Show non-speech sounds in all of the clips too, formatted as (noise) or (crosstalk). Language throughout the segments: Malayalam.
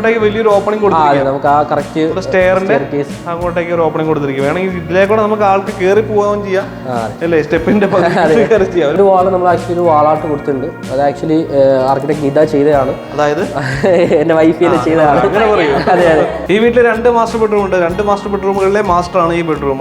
ഇങ്ങോട്ടേക്ക് വലിയൊരു ഓപ്പണിംഗ് കൊടുത്തിരിക്കുകയാണ്. നമുക്ക് ആ കറക്റ്റ് സ്റ്റെയറിന്റെ അങ്ങോട്ടേക്ക് ഒരു ഓപ്പണിംഗ് കൊടുത്തിരിക്കുക വേണമെങ്കിൽ ഇതിലേക്കൂടെ നമുക്ക് ആൾക്ക് കയറി പോവുകയും ചെയ്യാം. അല്ലേ? സ്റ്റെപ്പിന്റെ (laughs) ഒരു വാൾ നമ്മൾ ആക്ച്വലി ഒരു വാളാട്ട് കൊടുത്തിട്ടുണ്ട്. അത് ആക്ച്വലി ആർക്കിടെക്ട് ഗീത ചെയ്തതാണ്. അതായത്? (laughs) എന്റെ വൈഫ് ചെയ്തതാണ്. അതെ അതെ. ഈ വീട്ടിൽ രണ്ട് മാസ്റ്റർ ബെഡ്റൂം ഉണ്ട്. രണ്ട് മാസ്റ്റർ ബെഡ്റൂമുകളിലെ മാസ്റ്റർ ആണ് ഈ ബെഡ്റൂം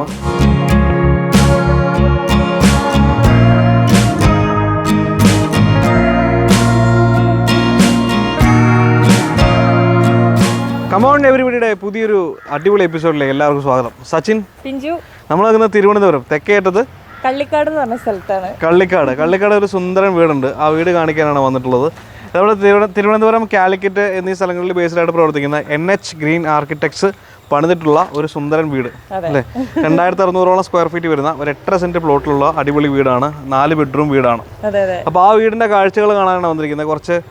കമോൺ എവരിബിയുടെ പുതിയൊരു അടിപൊളി എപ്പിസോഡിലേക്ക് എല്ലാവർക്കും സ്വാഗതം. സച്ചിൻ പിഞ്ചു. നമ്മൾ നിൽക്കുന്ന തിരുവനന്തപുരം തെക്കേറ്റത്ത് കള്ളിക്കാട് എന്ന് പറഞ്ഞ സ്ഥലത്താണ്. കള്ളിക്കാട്. കള്ളിക്കാട് ഒരു സുന്ദരൻ വീടുണ്ട്. ആ വീട് കാണിക്കാനാണ് വന്നിട്ടുള്ളത്. നമ്മുടെ തിരുവന- തിരുവനന്തപുരം കാലിക്കറ്റ് എന്നീ സ്ഥലങ്ങളിൽ ബേസ്ഡ് ആയിട്ട് പ്രവർത്തിക്കുന്ന എൻ എച്ച് ഗ്രീൻ ആർക്കിടെക്ട്സ് പണിതിട്ടുള്ള ഒരു സുന്ദരൻ വീട്. അല്ലേ? രണ്ടായിരത്തി അറുന്നൂറോളം സ്ക്വയർ ഫീറ്റ് വരുന്ന ഒരു എട്ടര സെന്റ് പ്ലോട്ടിലുള്ള അടിപൊളി വീടാണ്. നാല് ബെഡ്റൂം വീടാണ്. അപ്പോൾ ആ വീടിന്റെ കാഴ്ചകൾ കാണാനാണ് വന്നിരിക്കുന്നത്. കുറച്ച്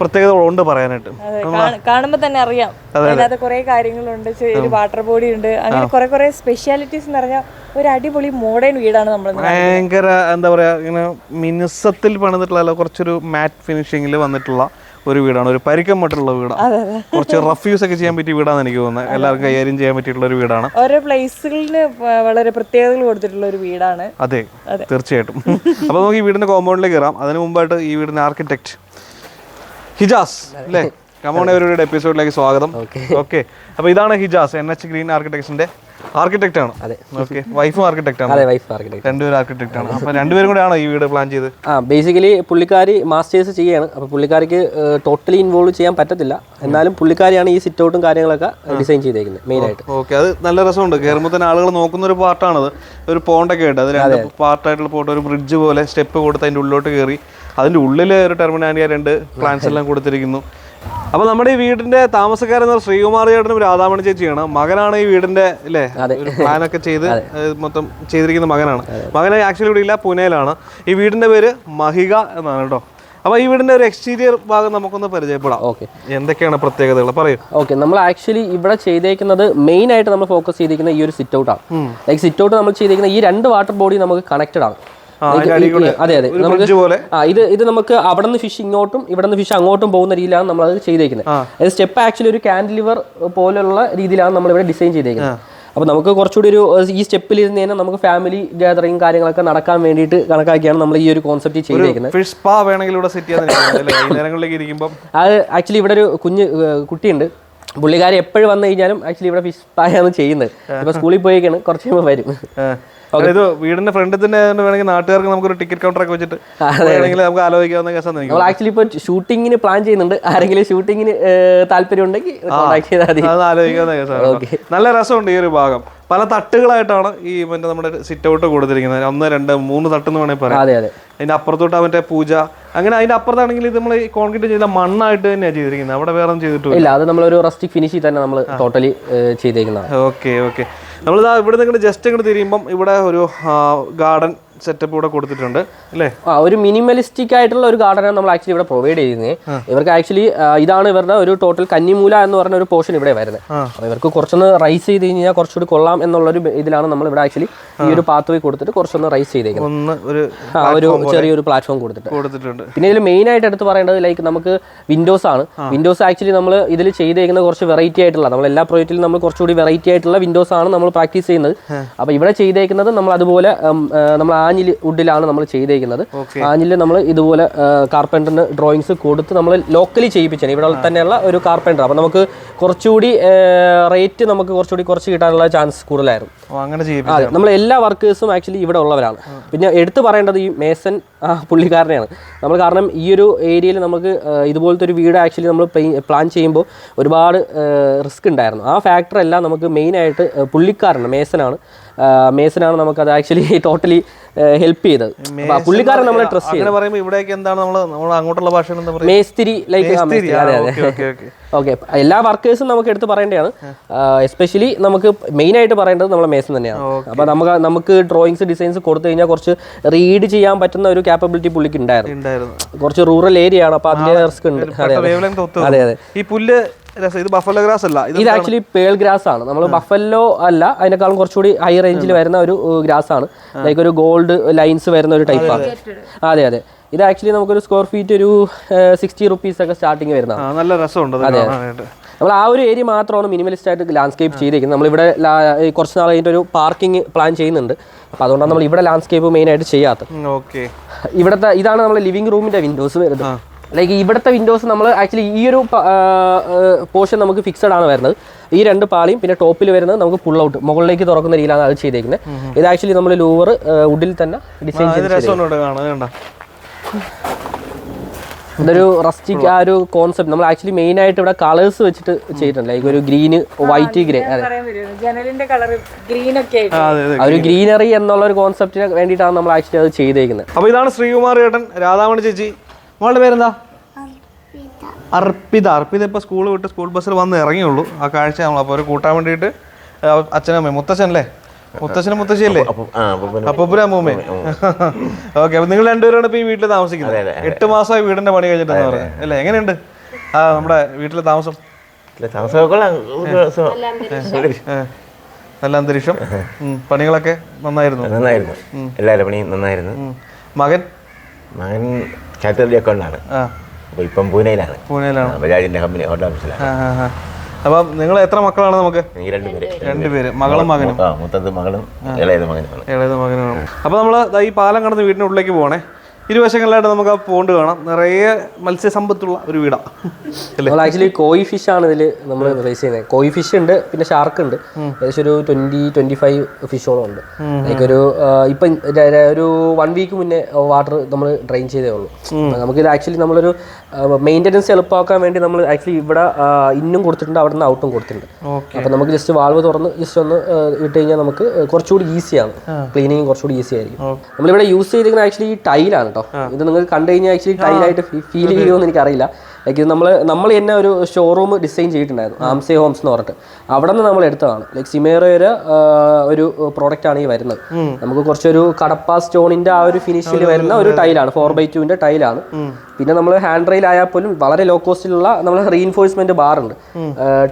പ്രത്യേകതകളുണ്ട് പറയാനായിട്ട്. അതെ കാണ- കാണുമ്പോ തന്നെ അറിയാം. അതിനകത്ത് കുറെ കാര്യങ്ങളുണ്ട്. വാട്ടർ ബോഡി ഉണ്ട്. അങ്ങനെ കുറെ കുറെ സ്പെഷ്യാലിറ്റീസ് എന്ന് പറഞ്ഞാൽ ഒരു അടിപൊളി മോഡേൺ വീടാണ് നമ്മൾ ഭയങ്കര എന്താ പറയാ ഇങ്ങനെ മിനുസത്തിൽ പണിതിട്ടുള്ള കുറച്ചൊരു മാറ്റ് ഫിനിഷിംഗിൽ വന്നിട്ടുള്ള ഒരു വീടാണ്. ഒരു പരിക്കം മട്ടുള്ള വീടാണ്. കുറച്ച് റഫ് യൂസ് ഒക്കെ ചെയ്യാൻ പറ്റിയ വീടാണ് എനിക്ക് തോന്നുന്നത് എല്ലാവർക്കും കൈകാര്യം ചെയ്യാൻ പറ്റിയിട്ടുള്ള ഒരു വീടാണ്. ഓരോ പ്ലേസുകളിന് വളരെ പ്രത്യേകതകൾ കൊടുത്തിട്ടുള്ള ഒരു വീടാണ്. അതെ തീർച്ചയായിട്ടും. അപ്പോൾ നമുക്ക് ഈ വീടിന്റെ കോമ്പൗണ്ടിലേക്ക് കയറാം. അതിന് മുമ്പായിട്ട് ഈ വീടിന്റെ ആർക്കിടെക്ട് ഹിജാസ് അല്ലേ? കമോൺ അവരുടെ എപ്പിസോഡിലേക്ക് സ്വാഗതം. ഓക്കെ. അപ്പൊ ഇതാണ് ഹിജാസ് എൻ എച്ച് ഗ്രീൻ ആർക്കിടെക്ട്സിന്റെ ആർക്കിടെക്ട് ആണ്. ഓക്കെ വൈഫും ആർക്കിടെക്ട് ആണ്. വൈഫ് ആർക്കിടെക്ട് രണ്ടുപേരും ആർക്കിടെക്ട് ആണ്. അപ്പൊ രണ്ടുപേരും കൂടെ ആണോ ഈ വീട് പ്ലാൻ ചെയ്ത്? ആ ബേസിക്കലി പുള്ളിക്കാരി മാസ്റ്റേഴ്സ് ചെയ്യാണ് അപ്പൊ പുള്ളിക്കാരിക്ക് ടോട്ടലി ഇൻവോൾവ് ചെയ്യാൻ പറ്റത്തില്ല. എന്നാലും പുള്ളിക്കാരിയാണ് ഈ സിറ്റ് ഔട്ടും കാര്യങ്ങളൊക്കെ ഡിസൈൻ ചെയ്തേക്കുന്നത് മെയിൻ ആയിട്ട്. ഓക്കെ അത് നല്ല രസമുണ്ട്. കയറുമ്പോൾ തന്നെ ആളുകൾ നോക്കുന്ന ഒരു പാർട്ടാണത് ഒരു പോണ്ടൊക്കെ ഉണ്ട് അത് രണ്ട് പാർട്ടായിട്ടുള്ള പോട്ട് ഒരു ബ്രിഡ്ജ് പോലെ സ്റ്റെപ്പ് കൊടുത്ത് അതിന്റെ ഉള്ളിലോട്ട് കയറി അതിന്റെ ഉള്ളിൽ ഒരു ടെർമിനാലിയ രണ്ട് പ്ലാൻസ് എല്ലാം കൊടുത്തിരിക്കുന്നു. അപ്പോൾ നമ്മുടെ ഈ വീടിന്റെ താമസക്കാരെന്ന് പറഞ്ഞാൽ ശ്രീകുമാർ ചേട്ടനും രാധാമണി ചേച്ചിയാണ്. മകനാണ് ഈ വീടിന്റെ അല്ലേ പ്ലാനൊക്കെ ചെയ്ത് മൊത്തം ചെയ്തിരിക്കുന്ന മകനാണ്. മകൻ ആക്ച്വലി ഇവിടെ ഇല്ല പൂനെയിലാണ് ഈ വീടിന്റെ പേര് മഹിക എന്നാണ് കേട്ടോ. അപ്പോൾ ഈ വീടിന്റെ ഒരു എക്സ്റ്റീരിയർ ഭാഗം നമുക്കൊന്ന് പരിചയപ്പെടാം. ഓക്കെ. എന്തൊക്കെയാണ് പ്രത്യേകതകൾ? പറയൂ. ഓക്കെ നമ്മൾ ആക്ച്വലി ഇവിടെ ചെയ്തേക്കുന്നത് മെയിൻ ആയിട്ട് നമ്മൾ ഫോക്കസ് ചെയ്തിരിക്കുന്ന ഈ ഒരു സിറ്റ് ഔട്ടാണ് ലൈക്ക് സിറ്റ് ഔട്ട് നമ്മൾ ചെയ്തിരിക്കുന്ന ഈ രണ്ട് വാട്ടർ ബോഡി നമുക്ക് കണക്റ്റഡ് ആണ്. അതെ അതെ. നമുക്ക് ഇത് ഇത് നമുക്ക് അവിടെ നിന്ന് ഫിഷ് ഇങ്ങോട്ടും ഇവിടെ നിന്ന് ഫിഷ് അങ്ങോട്ടും പോകുന്ന രീതിയിലാണ് നമ്മൾ അത് ചെയ്തേക്കുന്നത് അതായത് സ്റ്റെപ്പ് ആക്ച്വലി ഒരു കാൻഡിലിവർ പോലെയുള്ള രീതിയിലാണ് നമ്മൾ ഇവിടെ ഡിസൈൻ ചെയ്തേക്കുന്നത് അപ്പോൾ നമുക്ക് കുറച്ചുകൂടി ഒരു ഈ സ്റ്റെപ്പിൽ ഇരുന്ന് തന്നെ നമുക്ക് ഫാമിലി ഗാദറിംഗ് കാര്യങ്ങളൊക്കെ നടക്കാൻ വേണ്ടിയിട്ട് കണക്കാക്കിയാണ് നമ്മൾ ഈ ഒരു കോൺസെപ്റ്റ് ചെയ്തേക്കുന്നത്. ഫിഷ് സ്പാ വേണമെങ്കിൽ ഇവിടെ സെറ്റ് ചെയ്യാൻ അത് ആക്ച്വലി ഇവിടെ ഒരു കുഞ്ഞ് കുട്ടിയുണ്ട്. പുള്ളിക്കാരി എപ്പോഴും വന്നു കഴിഞ്ഞാലും ആക്ച്വലി ഇവിടെ ഫിഷ് പായാണ് ചെയ്യുന്നത്. ഇപ്പൊ സ്കൂളിൽ പോയേക്കാണ് കുറച്ച് കഴിയുമ്പോൾ വരും. ഇത് വീടിന്റെ ഫ്രണ്ടിൽ തന്നെ വേണമെങ്കിൽ നാട്ടുകാർക്ക് നമുക്കൊരു ടിക്കറ്റ് കൗണ്ടർ ഒക്കെ വെച്ചിട്ട് നമുക്ക് ആലോചിക്കാവുന്ന നമ്മൾ ആക്ച്വലി ഇപ്പൊ ഷൂട്ടിങ്ങിന് പ്ലാൻ ചെയ്യുന്നുണ്ട്. ആരെങ്കിലും ഷൂട്ടിങ്ങിന് താല്പര്യം ഉണ്ടെങ്കിൽ കോൺടാക്ട് ചെയ്താൽ മതി. ആലോചിക്കാവുന്ന കേസാണ്. നല്ല രസമുണ്ട് ഈ ഒരു ഭാഗം. പല തട്ടുകളായിട്ടാണ് ഈ മറ്റേ നമ്മുടെ സിറ്റ് ഔട്ട് കൊടുത്തിരിക്കുന്നത്. ഒന്ന് രണ്ട് മൂന്ന് തട്ടെന്ന് വേണമെങ്കിൽ പറയാം. അതെ അതെ. അതിന്റെ അപ്പുറത്തോട്ട് മറ്റേ പൂജ. അങ്ങനെ അതിന്റെ അപ്പുറത്താണെങ്കിൽ ഇത് നമ്മൾ കോൺക്രീറ്റ് ചെയ്ത മണ്ണായിട്ട് തന്നെയാണ് ചെയ്തിരിക്കുന്നത്. അവിടെ വേറെ ചെയ്തിട്ടില്ല അത് നമ്മളൊരു റസ്റ്റിക് ഫിനിഷിൽ തന്നെ നമ്മൾ ടോട്ടലി ചെയ്തേക്കുന്നതാണ്. Okay okay. നമ്മളിതാ ഇവിടെ നിന്ന് ജസ്റ്റ് ഇങ്ങോട്ട് തിരിയുമ്പം ഇവിടെ ഒരു ഗാർഡൻ സെറ്റപ്പ് ഇവിടെ കൊടുത്തിട്ടുണ്ട് അല്ലേ? ആ ഒരു മിനിമലിസ്റ്റിക് ആയിട്ടുള്ള ഒരു ഗാർഡനാണ് നമ്മൾ ആക്ച്വലി ഇവിടെ പ്രൊവൈഡ് ചെയ്യുന്നത് ഇവർക്ക് ആക്ച്വലി ഇതാണ് ഇവരുടെ ഒരു ടോട്ടൽ കന്നിമൂല എന്ന് പറഞ്ഞ ഒരു പോർഷൻ ഇവിടെ വരുന്നത്. അപ്പോൾ ഇവർക്ക് കുറച്ചൊന്ന് റൈസ് ചെയ്ത് കഴിഞ്ഞാൽ കുറച്ചുകൂടി കൊള്ളാം എന്നുള്ളൊരു ഇതിലാണ് നമ്മൾ ഇവിടെ ആക്ച്വലി ഈ ഒരു പാത്ത് വേ കൊടുത്തിട്ട് കുറച്ചൊന്ന് റൈസ് ചെയ്തേക്കുന്നത്. ഒന്ന് ഒരു ആ ഒരു ചെറിയൊരു പ്ലാറ്റ്ഫോം കൊടുത്തിട്ട്. കൊടുത്തിട്ടുണ്ട്. പിന്നെ ഇതിൽ മെയിൻ ആയിട്ട് എടുത്ത് പറയേണ്ടത് ലൈക്ക് നമുക്ക് വിൻഡോസ് ആണ്. വിൻഡോസ് ആക്ച്വലി നമ്മൾ ഇതിൽ ചെയ്തേക്കുന്ന കുറച്ച് വെറൈറ്റി ആയിട്ടുള്ള നമ്മൾ എല്ലാ പ്രോജക്റ്റിലും നമ്മൾ കുറച്ചുകൂടി വെറൈറ്റി ആയിട്ടുള്ള വിൻഡോസ് ആണ് നമ്മൾ പ്രാക്ടീസ് ചെയ്യുന്നത്. അപ്പോൾ ഇവിടെ ചെയ്തേക്കുന്നത് നമ്മൾ അതുപോലെ നമ്മൾ ആ, ആഞ്ഞിൽ വുഡിലാണ് നമ്മൾ ചെയ്തേക്കുന്നത്. ആഞ്ഞിൽ നമ്മൾ ഇതുപോലെ കാർപ്പന്ററിന് ഡ്രോയിങ്സ് കൊടുത്ത് നമ്മൾ ലോക്കലി ചെയ്യിപ്പിച്ചാണ്. ഇവിടെ തന്നെയുള്ള ഒരു കാർപ്പന്റർ അപ്പം നമുക്ക് കുറച്ചുകൂടി റേറ്റ് നമുക്ക് കുറച്ചുകൂടി കുറച്ച് കിട്ടാനുള്ള ചാൻസ് കൂടുതലായിരുന്നു. അങ്ങനെ നമ്മൾ എല്ലാ വർക്കേഴ്സും ആക്ച്വലി ഇവിടെ ഉള്ളവരാണ്. പിന്നെ എടുത്തു പറയേണ്ടത് ഈ മേസൻ പുള്ളിക്കാരനെയാണ്. നമ്മൾ കാരണം ഈ ഒരു ഏരിയയിൽ നമുക്ക് ഇതുപോലത്തെ ഒരു വീട് ആക്ച്വലി നമ്മൾ പ്ലാൻ ചെയ്യുമ്പോൾ ഒരുപാട് റിസ്ക് ഉണ്ടായിരുന്നു. ആ ഫാക്ടർ എല്ലാം നമുക്ക് മെയിനായിട്ട് പുള്ളിക്കാരനാണ് മേസനാണ്. മേസനാണ് നമുക്കത് ആക്ച്വലി ടോട്ടലി ഹെൽപ്പ് ചെയ്തത്. അപ്പോൾ പുള്ളിക്കാരൻ നമ്മളെ ട്രസ്റ്റ് ചെയ്തു. പറയുമ്പോൾ ഇവിടേക്ക് എന്താണ് നമ്മൾ നമ്മൾ അങ്ങോട്ടുള്ള ഭാഷ എന്താ പറയുക? മേസ്തിരി ലൈക്ക് അതെ അതെ. ഓക്കേ, എല്ലാ വർക്കേഴ്സും നമുക്ക് എടുത്ത് പറയേണ്ടതാണ്. എസ്പെഷ്യലി നമുക്ക് മെയിൻ ആയിട്ട് പറയേണ്ടത് നമ്മളെ മേസൻ തന്നെയാണ്. അപ്പോൾ നമുക്ക് നമുക്ക് ഡ്രോയിങ്സ് ഡിസൈൻസ് കൊടുത്തു കഴിഞ്ഞാൽ കുറച്ച് റീഡ് ചെയ്യാൻ പറ്റുന്ന ഒരു കാപ്പബിലിറ്റി പുള്ളിക്ക് ഉണ്ടായിരുന്നു. കുറച്ച് റൂറൽ ഏരിയ ആണ് അപ്പോൾ അതിന്റെ റിസ്ക് ഉണ്ട്. അതെ അതെ. ഈ പുല്ല് ഇത് ബഫല്ലോ ഗ്രാസ് അല്ല. ഇത് ആക്ച്വലി പേൾ ഗ്രാസ് ആണ്. നമ്മൾ ബഫല്ലോ അല്ല അതിനേക്കാളും കുറച്ചുകൂടി ഹൈ റേഞ്ചിൽ വരുന്ന ഒരു ഗ്രാസ് ആണ്. ലൈക്ക് ഒരു ഗോൾഡ് ലൈൻസ് വരുന്ന ഒരു ടൈപ്പാണ് അതെ അതെ. ഇത് ആക്ച്വലി നമുക്കൊരു സ്ക്വയർ ഫീറ്റ് ഒരു സിക്സ്റ്റി റുപ്പീസ് ഒക്കെ സ്റ്റാർട്ടിങ് വരുന്നതാണ്. നല്ല രസമുണ്ട് അതെ. നമ്മൾ ആ ഒരു ഏരിയ മാത്രമാണ് മിനിമലിസ്റ്റ് ആയിട്ട് ലാൻഡ്സ്കേപ്പ് ചെയ്തിരിക്കുന്നത്. നമ്മളിവിടെ കുറച്ച് നാൾ കഴിഞ്ഞിട്ട് ഒരു പാർക്കിംഗ് പ്ലാൻ ചെയ്യുന്നുണ്ട്. അപ്പോൾ അതുകൊണ്ടാണ് നമ്മൾ ഇവിടെ ലാൻഡ്സ്കേപ്പ് മെയിൻ ആയിട്ട് ചെയ്യാത്തത്. ഓക്കെ ഇവിടുത്തെ ഇതാണ് നമ്മുടെ ലിവിംഗ് റൂമിന്റെ വിൻഡോസ് വരുന്നത്. ലൈക്ക് ഇവിടുത്തെ വിൻഡോസ് നമ്മൾ ആക്ച്വലി ഈ ഒരു പോർഷൻ നമുക്ക് ഫിക്സഡ് ആണ് വരുന്നത്. ഈ രണ്ട് പാളിയും പിന്നെ ടോപ്പിൽ വരുന്നത് നമുക്ക് പുൾ ഔട്ട് മുകളിലേക്ക് തുറക്കുന്ന രീതിയിലാണ് അത് ചെയ്തേക്കുന്നത് ഇത് ആക്ച്വലി നമ്മൾ ലൂവർ വുഡിൽ തന്നെ ഡിസൈൻ ചെയ്തിട്ടുണ്ട് ചെയ്ത് ഇതൊരു റസ്റ്റിക് ആ ഒരു കോൺസെപ്റ്റ് നമ്മൾ ആക്ച്വലി മെയിൻ ആയിട്ട് ഇവിടെ കളേഴ്സ് വെച്ചിട്ട് ചെയ്തിട്ടുണ്ട്. ലൈക്ക് ഒരു ഗ്രീന് വൈറ്റ് ഗ്രേ അതെ. ജനലിന്റെ കളർ ഗ്രീൻ ഒക്കെ ആയിട്ട്. ആ, അതെ അതെ ആ ഒരു ഗ്രീനറി എന്നുള്ള ഒരു കോൺസെപ്റ്റിന് വേണ്ടിയിട്ടാണ് നമ്മൾ ആക്ച്വലി അത് ചെയ്തേക്കുന്നത് അപ്പൊ ഇതാണ് ശ്രീകുമാർ ചേട്ടൻ രാധാമണി ചേച്ചി. മോളുടെ പേരെന്താ? അർപ്പിത. അർപ്പിത. ഇപ്പൊ സ്കൂൾ വിട്ട് സ്കൂൾ ബസ്സിൽ വന്ന് ഇറങ്ങിയുള്ളൂ. ആ കാഴ്ച നമ്മൾ അപ്പോൾ ഒരു കൂട്ടാൻ വേണ്ടിയിട്ട് അച്ഛനമ്മ മുത്തശ്ശൻ അല്ലേ മുത്തച്ഛനും മുത്തശ്ശിയല്ലേ? അപ്പം ആ അപ്പം അമ്മൂമ്മേ ഓക്കെ അപ്പൊ നിങ്ങൾ രണ്ടുപേരാണ് ഇപ്പൊ ഈ വീട്ടിൽ താമസിക്കുന്നത്. എട്ട് മാസമായി വീടിന്റെ പണി കഴിഞ്ഞിട്ടെന്ന് പറയുന്നത്. അല്ലേ? എങ്ങനെയുണ്ട്? ആ നമ്മുടെ വീട്ടിലെ താമസം? നല്ല അന്തരീക്ഷം. പണികളൊക്കെ നന്നായിരുന്നു? നന്നായിരുന്നു. എല്ലാവരുടെ പണിയും നന്നായിരുന്നു. മകൻ? മകൻ ചാറ്റർജി അക്കൗണ്ടാണ് അപ്പോൾ ഇപ്പം പൂനെയിലാണ്. പൂനെയിലാണ്. ബജാജിന്റെ കമ്പനി ഹോട്ടൽ ഓഫീസിലാണ്. അപ്പം നിങ്ങൾ എത്ര മക്കളാണ് നമുക്ക്? ഈ രണ്ടുപേര് രണ്ടുപേര് മകളും മകനും. മകനും മൂത്തത് മകളും ഇളയത് മകനുമാണ്. ഇളയത് മകനുമാണ് അപ്പോൾ നമ്മൾ ഈ പാലം കടന്ന് വീടിനുള്ളിലേക്ക് പോകണേ ഇരുവശങ്ങളിലായിട്ട് നമുക്ക് ആ പോണ്ട് കാണാം. നിറയെ മത്സ്യസമ്പത്തുള്ള ഒരു വീടാണ് നമ്മൾ ആക്ച്വലി കോയി ഫിഷ് ആണ് ഇതിൽ നമ്മൾ റേസ് ചെയ്യുന്നത്. കോയി ഫിഷ് ഉണ്ട് പിന്നെ ഷാർക്ക് ഉണ്ട്. ഏകദേശം ഒരു ട്വന്റി ട്വന്റി ഫൈവ് ഫിഷോളം ഉണ്ട് ലൈക്ക് ഒരു ഇപ്പൊ ഒരു വൺ വീക്ക് മുന്നേ വാട്ടർ നമ്മൾ ഡ്രെയിൻ ചെയ്തേ ഉള്ളൂ. നമുക്ക് ഇത് ആക്ച്വലി നമ്മളൊരു മെയിന്റനൻസ് എളുപ്പമാക്കാൻ വേണ്ടി നമ്മൾ ആക്ച്വലി ഇവിടെ ഇന്നും കൊടുത്തിട്ടുണ്ട് അവിടെ നിന്ന് ഔട്ടും കൊടുത്തിട്ടുണ്ട്. അപ്പൊ നമുക്ക് ജസ്റ്റ് വാൾവ് തുറന്ന് ജസ്റ്റ് ഒന്ന് ഇട്ട് കഴിഞ്ഞാൽ നമുക്ക് കുറച്ചുകൂടി ഈസിയാണ് ക്ലീനിങ് കുറച്ചുകൂടി ഈസി ആയിരിക്കും. നമ്മളിവിടെ യൂസ് ചെയ്തിരിക്കുന്ന ആക്ച്വലി ഈ ടൈലാണ് കേട്ടോ. ഇത് നിങ്ങൾ കണ്ടു കഴിഞ്ഞാൽ ആക്ച്വലി ടൈലായിട്ട് ഫീൽ ചെയ്യുമെന്ന് എനിക്കറിയില്ല. ലൈക്ക് ഇത് നമ്മൾ നമ്മൾ തന്നെ ഒരു ഷോറൂം ഡിസൈൻ ചെയ്തിട്ടുണ്ടായിരുന്നു ആംസേ ഹോംസ് എന്ന് പറഞ്ഞിട്ട്. അവിടെ നിന്ന് നമ്മൾ എടുത്തതാണ് ലൈക് സിമേറയുടെ ഒരു പ്രോഡക്റ്റ് ആണ് ഈ വരുന്നത്. നമുക്ക് കുറച്ചൊരു കടപ്പ സ്റ്റോണിന്റെ ആ ഒരു ഫിനിഷിൽ വരുന്ന ഒരു ടൈലാണ് ഫോർ ബൈ ടുവിന്റെ ടൈലാണ് പിന്നെ നമ്മൾ ഹാൻഡ് റെയിൽ ആയാൽ പോലും വളരെ ലോ കോസ്റ്റിലുള്ള നമ്മൾ റീഇൻഫോഴ്സ്മെന്റ് ബാർ ഉണ്ട്.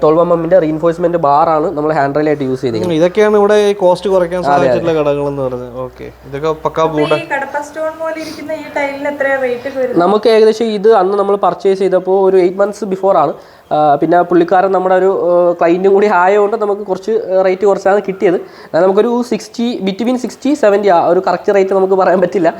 ട്വൽവ് എം എമ്മിന്റെ റീഇൻഫോഴ്സ്മെന്റ് ബാർ ആണ് നമ്മൾ ഹാൻഡ് റെയിൽ ആയിട്ട് യൂസ് ചെയ്തിരിക്കുന്നത്. ഇതൊക്കെയാണ് ഇവിടെ കോസ്റ്റ് കുറയ്ക്കാൻ സാധിച്ചിട്ടുള്ള ഘടകങ്ങൾ എന്ന് പറയുന്നത്. ഓക്കെ ഇതൊക്കെ പക്കാ പൂട്ട കടപ്പ സ്റ്റോൺ പോലെ ഇരിക്കുന്ന ഈ ടൈലിന് എത്ര റേറ്റ് വരുന്നത്? നമുക്ക് ഏകദേശം ഇത് അന്ന് നമ്മൾ പർച്ചേസ് ചെയ്തപ്പോൾ ഒരു എയ്റ്റ് മന്ത്സ് ബിഫോർ ആണ്. പിന്നെ പുള്ളിക്കാരൻ നമ്മുടെ ഒരു ക്ലൈന്റും കൂടി ആയതുകൊണ്ട് നമുക്ക് കുറച്ച് റേറ്റ് കുറച്ചാണ് കിട്ടിയത്. നമുക്കൊരു സിക്സ്റ്റി ബിറ്റ്വീൻ സിക്സ്റ്റി സെവന്റി ആ ഒരു കറക്റ്റ് റേറ്റ് നമുക്ക് പറയാൻ പറ്റില്ല.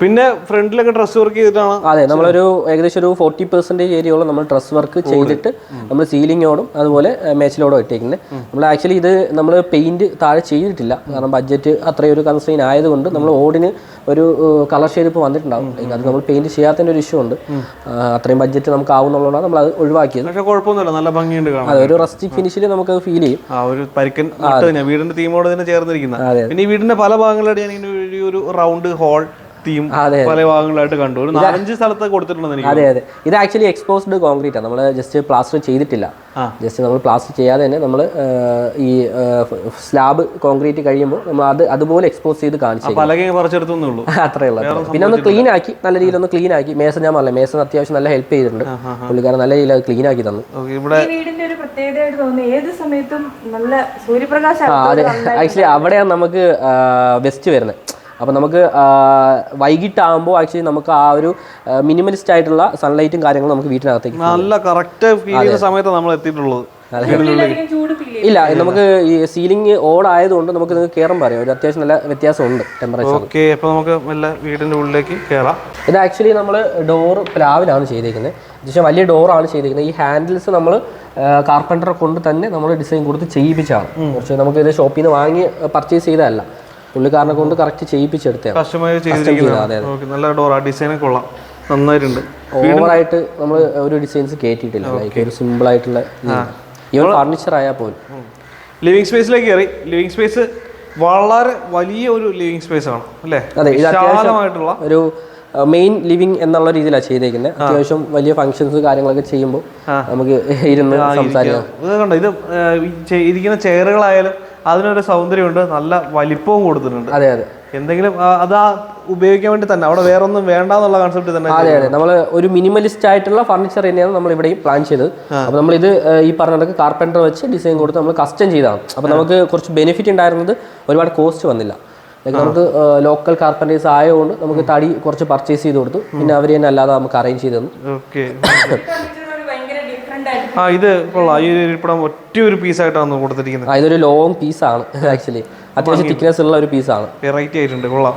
പിന്നെ ഫ്രണ്ടിലൊക്കെ ഡ്രസ് വർക്ക് ചെയ്തിട്ടാണ്? അതെ നമ്മളൊരു ഏകദേശം ഒരു ഫോർട്ടി പെർസെന്റേജ് ഏരിയയോളം നമ്മൾ ഡ്രസ് വർക്ക് ചെയ്തിട്ട് നമ്മൾ സീലിങ്ങോടും അതുപോലെ മേച്ചിലോടും ഇട്ടേക്കുന്നത് നമ്മൾ ആക്ച്വലി ഇത് നമ്മൾ പെയിന്റ് താഴെ ചെയ്തിട്ടില്ല. കാരണം ബഡ്ജറ്റ് അത്രയും ഒരു കൺസ്ട്രെയിൻ ആയതുകൊണ്ട് നമ്മൾ ഓടിന് ഒരു കളർ ഷെയ്ഡ് ഇപ്പോൾ വന്നിട്ടുണ്ടാവും. അത് നമ്മൾ പെയിന്റ് ചെയ്യാത്തതിന്റെ ഒരു ഇഷ്യൂ ഉണ്ട്. അത്രയും ബഡ്ജറ്റ് നമുക്ക് ആവുന്നുള്ളതാണ് നമ്മൾ അത് ഒഴിവാക്കിയത്. പക്ഷേ കുഴപ്പമൊന്നുമില്ല. നല്ല ഭംഗിയുണ്ട് അതെ ഒരു റസ്റ്റിക് ഫിനിഷിൽ നമുക്ക് ഫീൽ ചെയ്യും. ആ ഒരു പരിക്കൻ വീടിന്റെ തീമോട് തന്നെ ചേർന്നിരിക്കുന്ന. പിന്നെ ഈ വീടിന്റെ പല ഭാഗങ്ങളിലൂടെ ഞാൻ ഒരു റൗണ്ട് ഹോൾ തീം പല ഭാഗങ്ങളായിട്ട് കണ്ടു. ഒരു നാലഞ്ച് സ്ഥലത്ത് കൊടുത്തിട്ടുണ്ട് അതെ അതെ. ഇത് ആക്ച്വലി എക്സ്പോസ്ഡ് കോൺക്രീറ്റ് ആണ് നമ്മൾ ജസ്റ്റ് പ്ലാസ്റ്റർ ചെയ്തിട്ടില്ല. ജസ്റ്റ് നമ്മൾ പ്ലാസ്റ്റർ ചെയ്യാതെ തന്നെ നമ്മൾ ഈ സ്ലാബ് കോൺക്രീറ്റ് കഴിയുമ്പോൾ നമ്മൾ അത് അതുപോലെ എക്സ്പോസ് ചെയ്ത് കാണിച്ചു അത്രയേ പറിച്ചെടുത്തേ ഉള്ളൂ. (laughs) അത്രേ ഉള്ളൂ അത്രേ ഉള്ളൂ. പിന്നെ ഒന്ന് ക്ലീൻ ആക്കി നല്ല രീതിയിൽ ഒന്ന് ക്ലീൻ ആക്കി. മേസൻ ഞാൻ പറഞ്ഞില്ല മേസൻ അത്യാവശ്യം നല്ല ഹെൽപ്പ് ചെയ്തിട്ടുണ്ട്. പുള്ളിക്കാരൻ നല്ല രീതിയിൽ അത് ക്ലീൻ ആക്കി തന്നു. ഓക്കെ ഇവിടെ വീടിന്റെ ഒരു പ്രത്യേകതയായിട്ട് തോന്നുന്നു ഏത് സമയത്തും നല്ല സൂര്യപ്രകാശം അതെ. ആക്ച്വലി അവിടെയാണ് നമുക്ക് ബെസ്റ്റ് വരുന്നത്. അപ്പോൾ നമുക്ക് വൈകിട്ടാകുമ്പോൾ ആക്ച്വലി നമുക്ക് ആ ഒരു മിനിമലിസ്റ്റ് ആയിട്ടുള്ള സൺലൈറ്റും കാര്യങ്ങളും നമുക്ക് വീട്ടിനകത്തേക്ക് നല്ല കറക്റ്റ് ഫീൽ ചെയ്യുന്ന സമയത്ത് നമ്മൾ എത്തിയിട്ടുള്ളത്. ഇല്ല നമുക്ക് ഈ സീലിംഗ് ഓൺ ആയതുകൊണ്ട് നമുക്ക് നിങ്ങൾക്ക് കയറാൻ പറയാം. ഒരു അത്യാവശ്യം നല്ല വ്യത്യാസമുണ്ട് ടെമ്പറേച്ചർ ഓക്കെ അപ്പോൾ നമുക്ക് നല്ല വീടിന്റെ ഉള്ളിലേക്ക് കയറാം ഇത് ആക്ച്വലി നമ്മൾ ഡോർ പ്ലാവിലാണ് ചെയ്തേക്കുന്നത് പക്ഷേ വലിയ ഡോറാണ് ചെയ്തേക്കുന്നത് ഈ ഹാൻഡിൽസ് നമ്മൾ കാർപ്പന്ററെ കൊണ്ട് തന്നെ നമ്മൾ ഡിസൈൻ കൊടുത്ത് ചെയ്യിപ്പിച്ചാണ്. കുറച്ച് നമുക്ക് ഇത് ഷോപ്പിൽ നിന്ന് വാങ്ങി പർച്ചേസ് ചെയ്തതല്ല. പുള്ളിക്കാരനെ കൊണ്ട് കറക്റ്റ് ചെയ്യിപ്പിച്ചെടുത്ത നല്ല ആ ഡിസൈൻ കൊള്ളാം. നന്നായിട്ടുണ്ട്. ഓവറായിട്ട് നമ്മൾ ഒരു ഡിസൈൻസ് കയറ്റിയിട്ടില്ല ലൈക്ക് ഒരു സിമ്പിൾ ആയിട്ടുള്ള ഈവൻ ഫർണിച്ചർ ആയാൽ പോലും. ലിവിങ് സ്പേസിലേക്ക് കയറി. ലിവിങ് സ്പേസ് വളരെ വലിയ ഒരു ലിവിങ് സ്പേസ് ആണ് അല്ലേ? അതെ ഇത് അത്യാവശ്യമായിട്ടുള്ള ഒരു മെയിൻ ലിവിങ് എന്നുള്ള രീതിയിലാണ് ചെയ്തേക്കുന്നത് അത്യാവശ്യം വലിയ ഫങ്ഷൻസ് കാര്യങ്ങളൊക്കെ ചെയ്യുമ്പോൾ നമുക്ക് ഇരുന്ന് സംസാരിക്കാം. ഇത് ഇരിക്കുന്ന ചെയറുകളായാലും അതിനൊരു സൗന്ദര്യമുണ്ട് നല്ല വലിപ്പവും കൊടുത്തിട്ടുണ്ട്. അതെ അതെ. എന്തെങ്കിലും അത് ആ ഉപയോഗിക്കാൻ വേണ്ടി തന്നെ അവിടെ വേറെ ഒന്നും വേണ്ട എന്നുള്ള കൺസെപ്റ്റ് തന്നെ അതെ അതെ. നമ്മൾ ഒരു മിനിമലിസ്റ്റ് ആയിട്ടുള്ള ഫർണിച്ചർ തന്നെയാണ് നമ്മൾ ഇവിടെയും പ്ലാൻ ചെയ്തത്. അപ്പോൾ നമ്മൾ ഇത് ഈ പറഞ്ഞ കണക്ക് കാർപ്പന്റർ വെച്ച് ഡിസൈൻ കൊടുത്ത് നമ്മൾ കസ്റ്റം ചെയ്തതാണ്. അപ്പോൾ നമുക്ക് കുറച്ച് ബെനിഫിറ്റ് ഉണ്ടായിരുന്നത് ഒരുപാട് കോസ്റ്റ് വന്നില്ല. നമുക്ക് ലോക്കൽ കാർപ്പന്റേഴ്സ് ആയതുകൊണ്ട് നമുക്ക് തടി കുറച്ച് പർച്ചേസ് ചെയ്ത് കൊടുത്തു. പിന്നെ അവർ തന്നെ അല്ലാതെ നമുക്ക് അറേഞ്ച് ചെയ്തു തന്നു (laughs) ഓക്കെ ഫർണിച്ചർ ഒരു ഭയങ്കര ഡിഫറെന്റ് ആ ഇത് കൊള്ളാം. ഈ ഒരു ഇരിപ്പിടം ഒറ്റ ഒരു പീസായിട്ടാണ് കൊടുത്തിരിക്കുന്നത്. ആ, ഇതൊരു ലോങ് പീസാണ് ആക്ച്വലി അത്യാവശ്യം തിക്നെസ് ഉള്ള ഒരു പീസാണ് വെറൈറ്റി ആയിട്ടുണ്ട് കൊള്ളാം.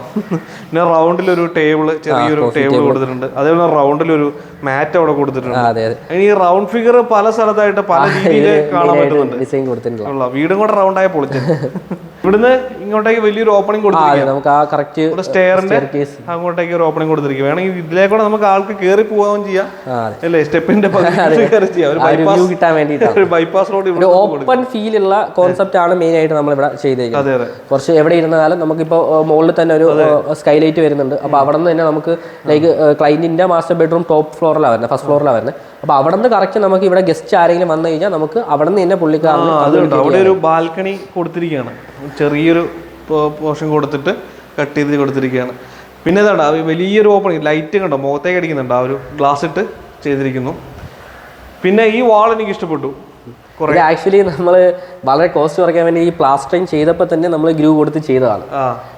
പിന്നെ റൗണ്ടിൽ ഒരു ടേബിൾ ചെറിയൊരു ടേബിൾ കൊടുത്തിട്ടുണ്ട്. അതേപോലെ റൗണ്ടിൽ ഒരു മാറ്റ് അവിടെ കൊടുത്തിട്ടുണ്ട്. അതെ അതെ. ഈ റൗണ്ട് ഫിഗർ പല സ്ഥലത്തായിട്ട് പല രീതിയിൽ കാണാൻ പറ്റുന്നുണ്ട്. ഡിസൈൻ കൊടുത്തിട്ടുണ്ട് വീടും കൂടെ റൗണ്ട് ആയ പൊളിച്ചു. ഇവിടുന്ന് ഇങ്ങോട്ടേക്ക് വലിയൊരു ഓപ്പണിംഗ് നമുക്ക് ആ കറക്റ്റ് സ്റ്റെയറിന്റെ അങ്ങോട്ടേക്ക് ഒരു ഓപ്പണിംഗ് കൊടുത്തിരിക്കും വേണമെങ്കിൽ ഇതിലേക്കൂടെ നമുക്ക് ആൾക്ക് കയറി പോവുകയും ചെയ്യാം. അല്ലേ? സ്റ്റെപ്പിന്റെ (laughs) ഒരു ബൈപ്പാസ് റോഡ് ഓപ്പൺ ഫീൽ ഉള്ള കോൺസെപ്റ്റ് ആണ് മെയിൻ ആയിട്ട് നമ്മൾ ഇവിടെ ചെയ്തേക്കുന്നത്. അതെ അതെ. കുറച്ച് എവിടെ ഇരുന്നാലും നമുക്കിപ്പോ മുകളിൽ തന്നെ ഒരു സ്കൈലൈറ്റ് വരുന്നുണ്ട്. അപ്പൊ അവിടെ നിന്ന് തന്നെ നമുക്ക് ലൈക്ക് ക്ലൈന്റിന്റെ മാസ്റ്റർ ബെഡ്റൂം ടോപ്പ് ഫ്ലോറിലാണ് വരുന്നത് ഫസ്റ്റ് ഫ്ലോറിലാണ് വരുന്നത് അപ്പോൾ അവിടെ നിന്ന് കറക്റ്റ് നമുക്ക് ഇവിടെ ഗസ്റ്റ് ആരെങ്കിലും വന്നു കഴിഞ്ഞാൽ നമുക്ക് അവിടെ നിന്ന് തന്നെ അവിടെ ഒരു ബാൽക്കണി കൊടുത്തിരിക്കുകയാണ്. ചെറിയൊരു പോർഷൻ കൊടുത്തിട്ട് കട്ട് ചെയ്ത് കൊടുത്തിരിക്കുകയാണ്. പിന്നെ ഇതാണ്ട് വലിയൊരു ഓപ്പണിങ് ലൈറ്റ് കണ്ടോ? മുഖത്തേക്ക് അടിക്കുന്നുണ്ട്. ആ ഒരു ഗ്ലാസ് ഇട്ട് ചെയ്തിരിക്കുന്നു. പിന്നെ ഈ വാൾ എനിക്ക് ഇഷ്ടപ്പെട്ടു. ഇത് ആക്ച്വലി നമ്മൾ വളരെ കോസ്റ്റ് കുറയ്ക്കാൻ വേണ്ടി ഈ പ്ലാസ്റ്ററിങ് ചെയ്തപ്പോൾ തന്നെ നമ്മൾ ഗ്രൂ കൊടുത്ത് ചെയ്തതാണ്.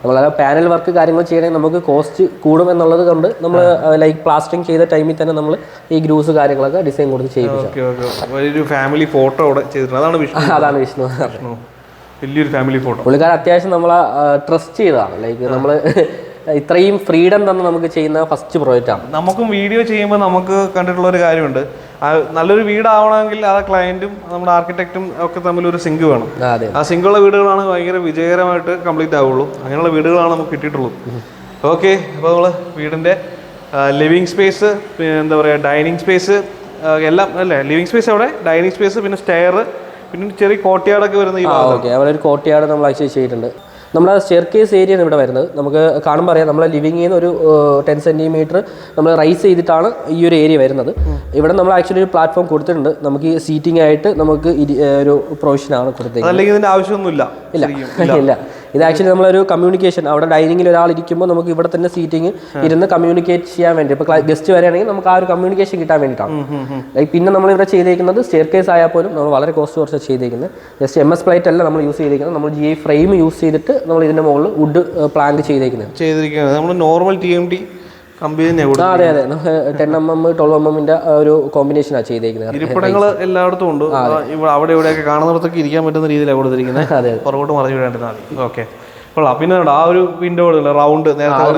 നമ്മൾ പാനൽ വർക്ക് കാര്യങ്ങൾ ചെയ്യണമെങ്കിൽ നമുക്ക് കോസ്റ്റ് കൂടും എന്നുള്ളത് കൊണ്ട് നമ്മൾ ലൈക്ക് പ്ലാസ്റ്ററിങ് ചെയ്ത ടൈമിൽ തന്നെ നമ്മൾ ഈ ഗ്രൂസ് കാര്യങ്ങളൊക്കെ ഡിസൈൻ കൊടുത്ത് ചെയ്യിപ്പിച്ചു ഫാമിലി ഫോട്ടോ അവിടെ ചെയ്തിട്ടുണ്ട്. അതാണ് വിഷ്ണു. (laughs) അതാണ് വിഷ്ണു. വലിയൊരു ഫാമിലി ഫോട്ടോ പുള്ളിക്കാരൻ അത്യാവശ്യം നമ്മളെ ട്രസ്റ്റ് ചെയ്തതാണ്. ലൈക്ക് നമ്മൾ (laughs) ഇത്രയും ഫ്രീഡം തന്നെ നമുക്ക് ചെയ്യുന്ന ഫസ്റ്റ് പ്രോജക്റ്റ് ആണ്. നമുക്കും വീഡിയോ ചെയ്യുമ്പോൾ നമുക്ക് കണ്ടിട്ടുള്ള ഒരു കാര്യമുണ്ട്. നല്ലൊരു വീടാവണമെങ്കിൽ ആ ക്ലയന്റും നമ്മുടെ ആർക്കിടെക്റ്റും ഒക്കെ തമ്മിൽ ഒരു സിങ്ക് വേണം. ആ, സിങ്കുള്ള വീടുകളാണ് ഭയങ്കര വിജയകരമായിട്ട് കംപ്ലീറ്റ് ആവുള്ളൂ. അങ്ങനെയുള്ള വീടുകളാണ് നമുക്ക് കിട്ടിയിട്ടുള്ളൂ. ഓക്കെ അപ്പോൾ നമ്മൾ വീടിന്റെ ലിവിങ് സ്പേസ് പിന്നെ എന്താ പറയുക ഡൈനിങ് സ്പേസ് എല്ലാം അല്ലേ? ലിവിങ് സ്പേസ് അവിടെ ഡൈനിങ് സ്പേസ് പിന്നെ സ്റ്റെയർ പിന്നെ ചെറിയ കോട്ടയാടൊക്കെ വരുന്ന ഈ ഭാഗം ഓക്കെ അവിടെ ഒരു കോട്ടയാട് നമ്മൾ ആക്ച്വലി ചെയ്തിട്ടുണ്ട്. നമ്മുടെ സ്റ്റെയർ കേസ് ഏരിയ ആണ് ഇവിടെ വരുന്നത്. നമുക്ക് കാണുമ്പോൾ അറിയാം നമ്മളെ ലിവിങ് നിന്ന് ഒരു ടെൻ സെന്റിമീറ്റർ നമ്മൾ റൈസ് ചെയ്തിട്ടാണ് ഈ ഒരു ഏരിയ വരുന്നത്. ഇവിടെ നമ്മൾ ആക്ച്വലി ഒരു പ്ലാറ്റ്ഫോം കൊടുത്തിട്ടുണ്ട്. നമുക്ക് സീറ്റിംഗ് ആയിട്ട് നമുക്ക് ഒരു പ്രൊവിഷനാണ് കൊടുത്തേക്കുന്നത്. അല്ലെങ്കിൽ ഇതിന്റെ ആവശ്യമൊന്നുമില്ല. ഇല്ല. ഇല്ല. (laughs) ഇത് ആക്ച്വലി നമ്മളൊരു കമ്മ്യൂണിക്കേഷൻ അവിടെ ഡൈനിങ്ങിൽ ഒരാൾ ഇരിക്കുമ്പോൾ നമുക്ക് ഇവിടെ തന്നെ സീറ്റിംഗ് ഇരുന്ന് കമ്മ്യൂണിക്കേറ്റ് ചെയ്യാൻ വേണ്ടി. ഇപ്പോൾ ഗസ്റ്റ് വരികയാണെങ്കിൽ നമുക്ക് ആ ഒരു കമ്മ്യൂണിക്കേഷൻ കിട്ടാൻ വേണ്ടിയിട്ടാണ് പിന്നെ നമ്മൾ ഇവിടെ ചെയ്തേക്കുന്നത് സ്റ്റെയർ കേസ് ആയാൽ പോലും നമ്മൾ വളരെ കോസ്റ്റ് കുറച്ച് ചെയ്തേക്കുന്നത്. ജസ്റ്റ് എം എസ് പ്ലേറ്റ് അല്ല നമ്മൾ യൂസ് ചെയ്തേക്കുന്നത്. നമ്മൾ ജി ഐ ഫ്രെയിം യൂസ് ചെയ്തിട്ട് നമ്മൾ ഇതിന്റെ മുകളിൽ വുഡ് പ്ലാങ്ക് ചെയ്തേക്കുന്നത്. ചെയ്തിരിക്കുന്നത്. നമ്മൾ നോർമൽ ടി എം ടി ആ അതെ അതെ. Ten M M twelve M എമ്മിന്റെ ഒരു കോമ്പിനേഷനാണ് ചെയ്തേക്കുന്നത്. ഇരിപ്പിടങ്ങൾ എല്ലായിടത്തും ഉണ്ട്. അവിടെ ഇവിടെയൊക്കെ കാണുന്നിടത്തൊക്കെ ഇരിക്കാൻ പറ്റുന്ന രീതിയിലാണ് കൊടുത്തിരിക്കുന്നത്. (laughs) അതെ പുറകോട്ട് മറിഞ്ഞു മതി. ഓക്കെ പിന്നെ ആ ഒരു വിൻഡോ റൗണ്ട്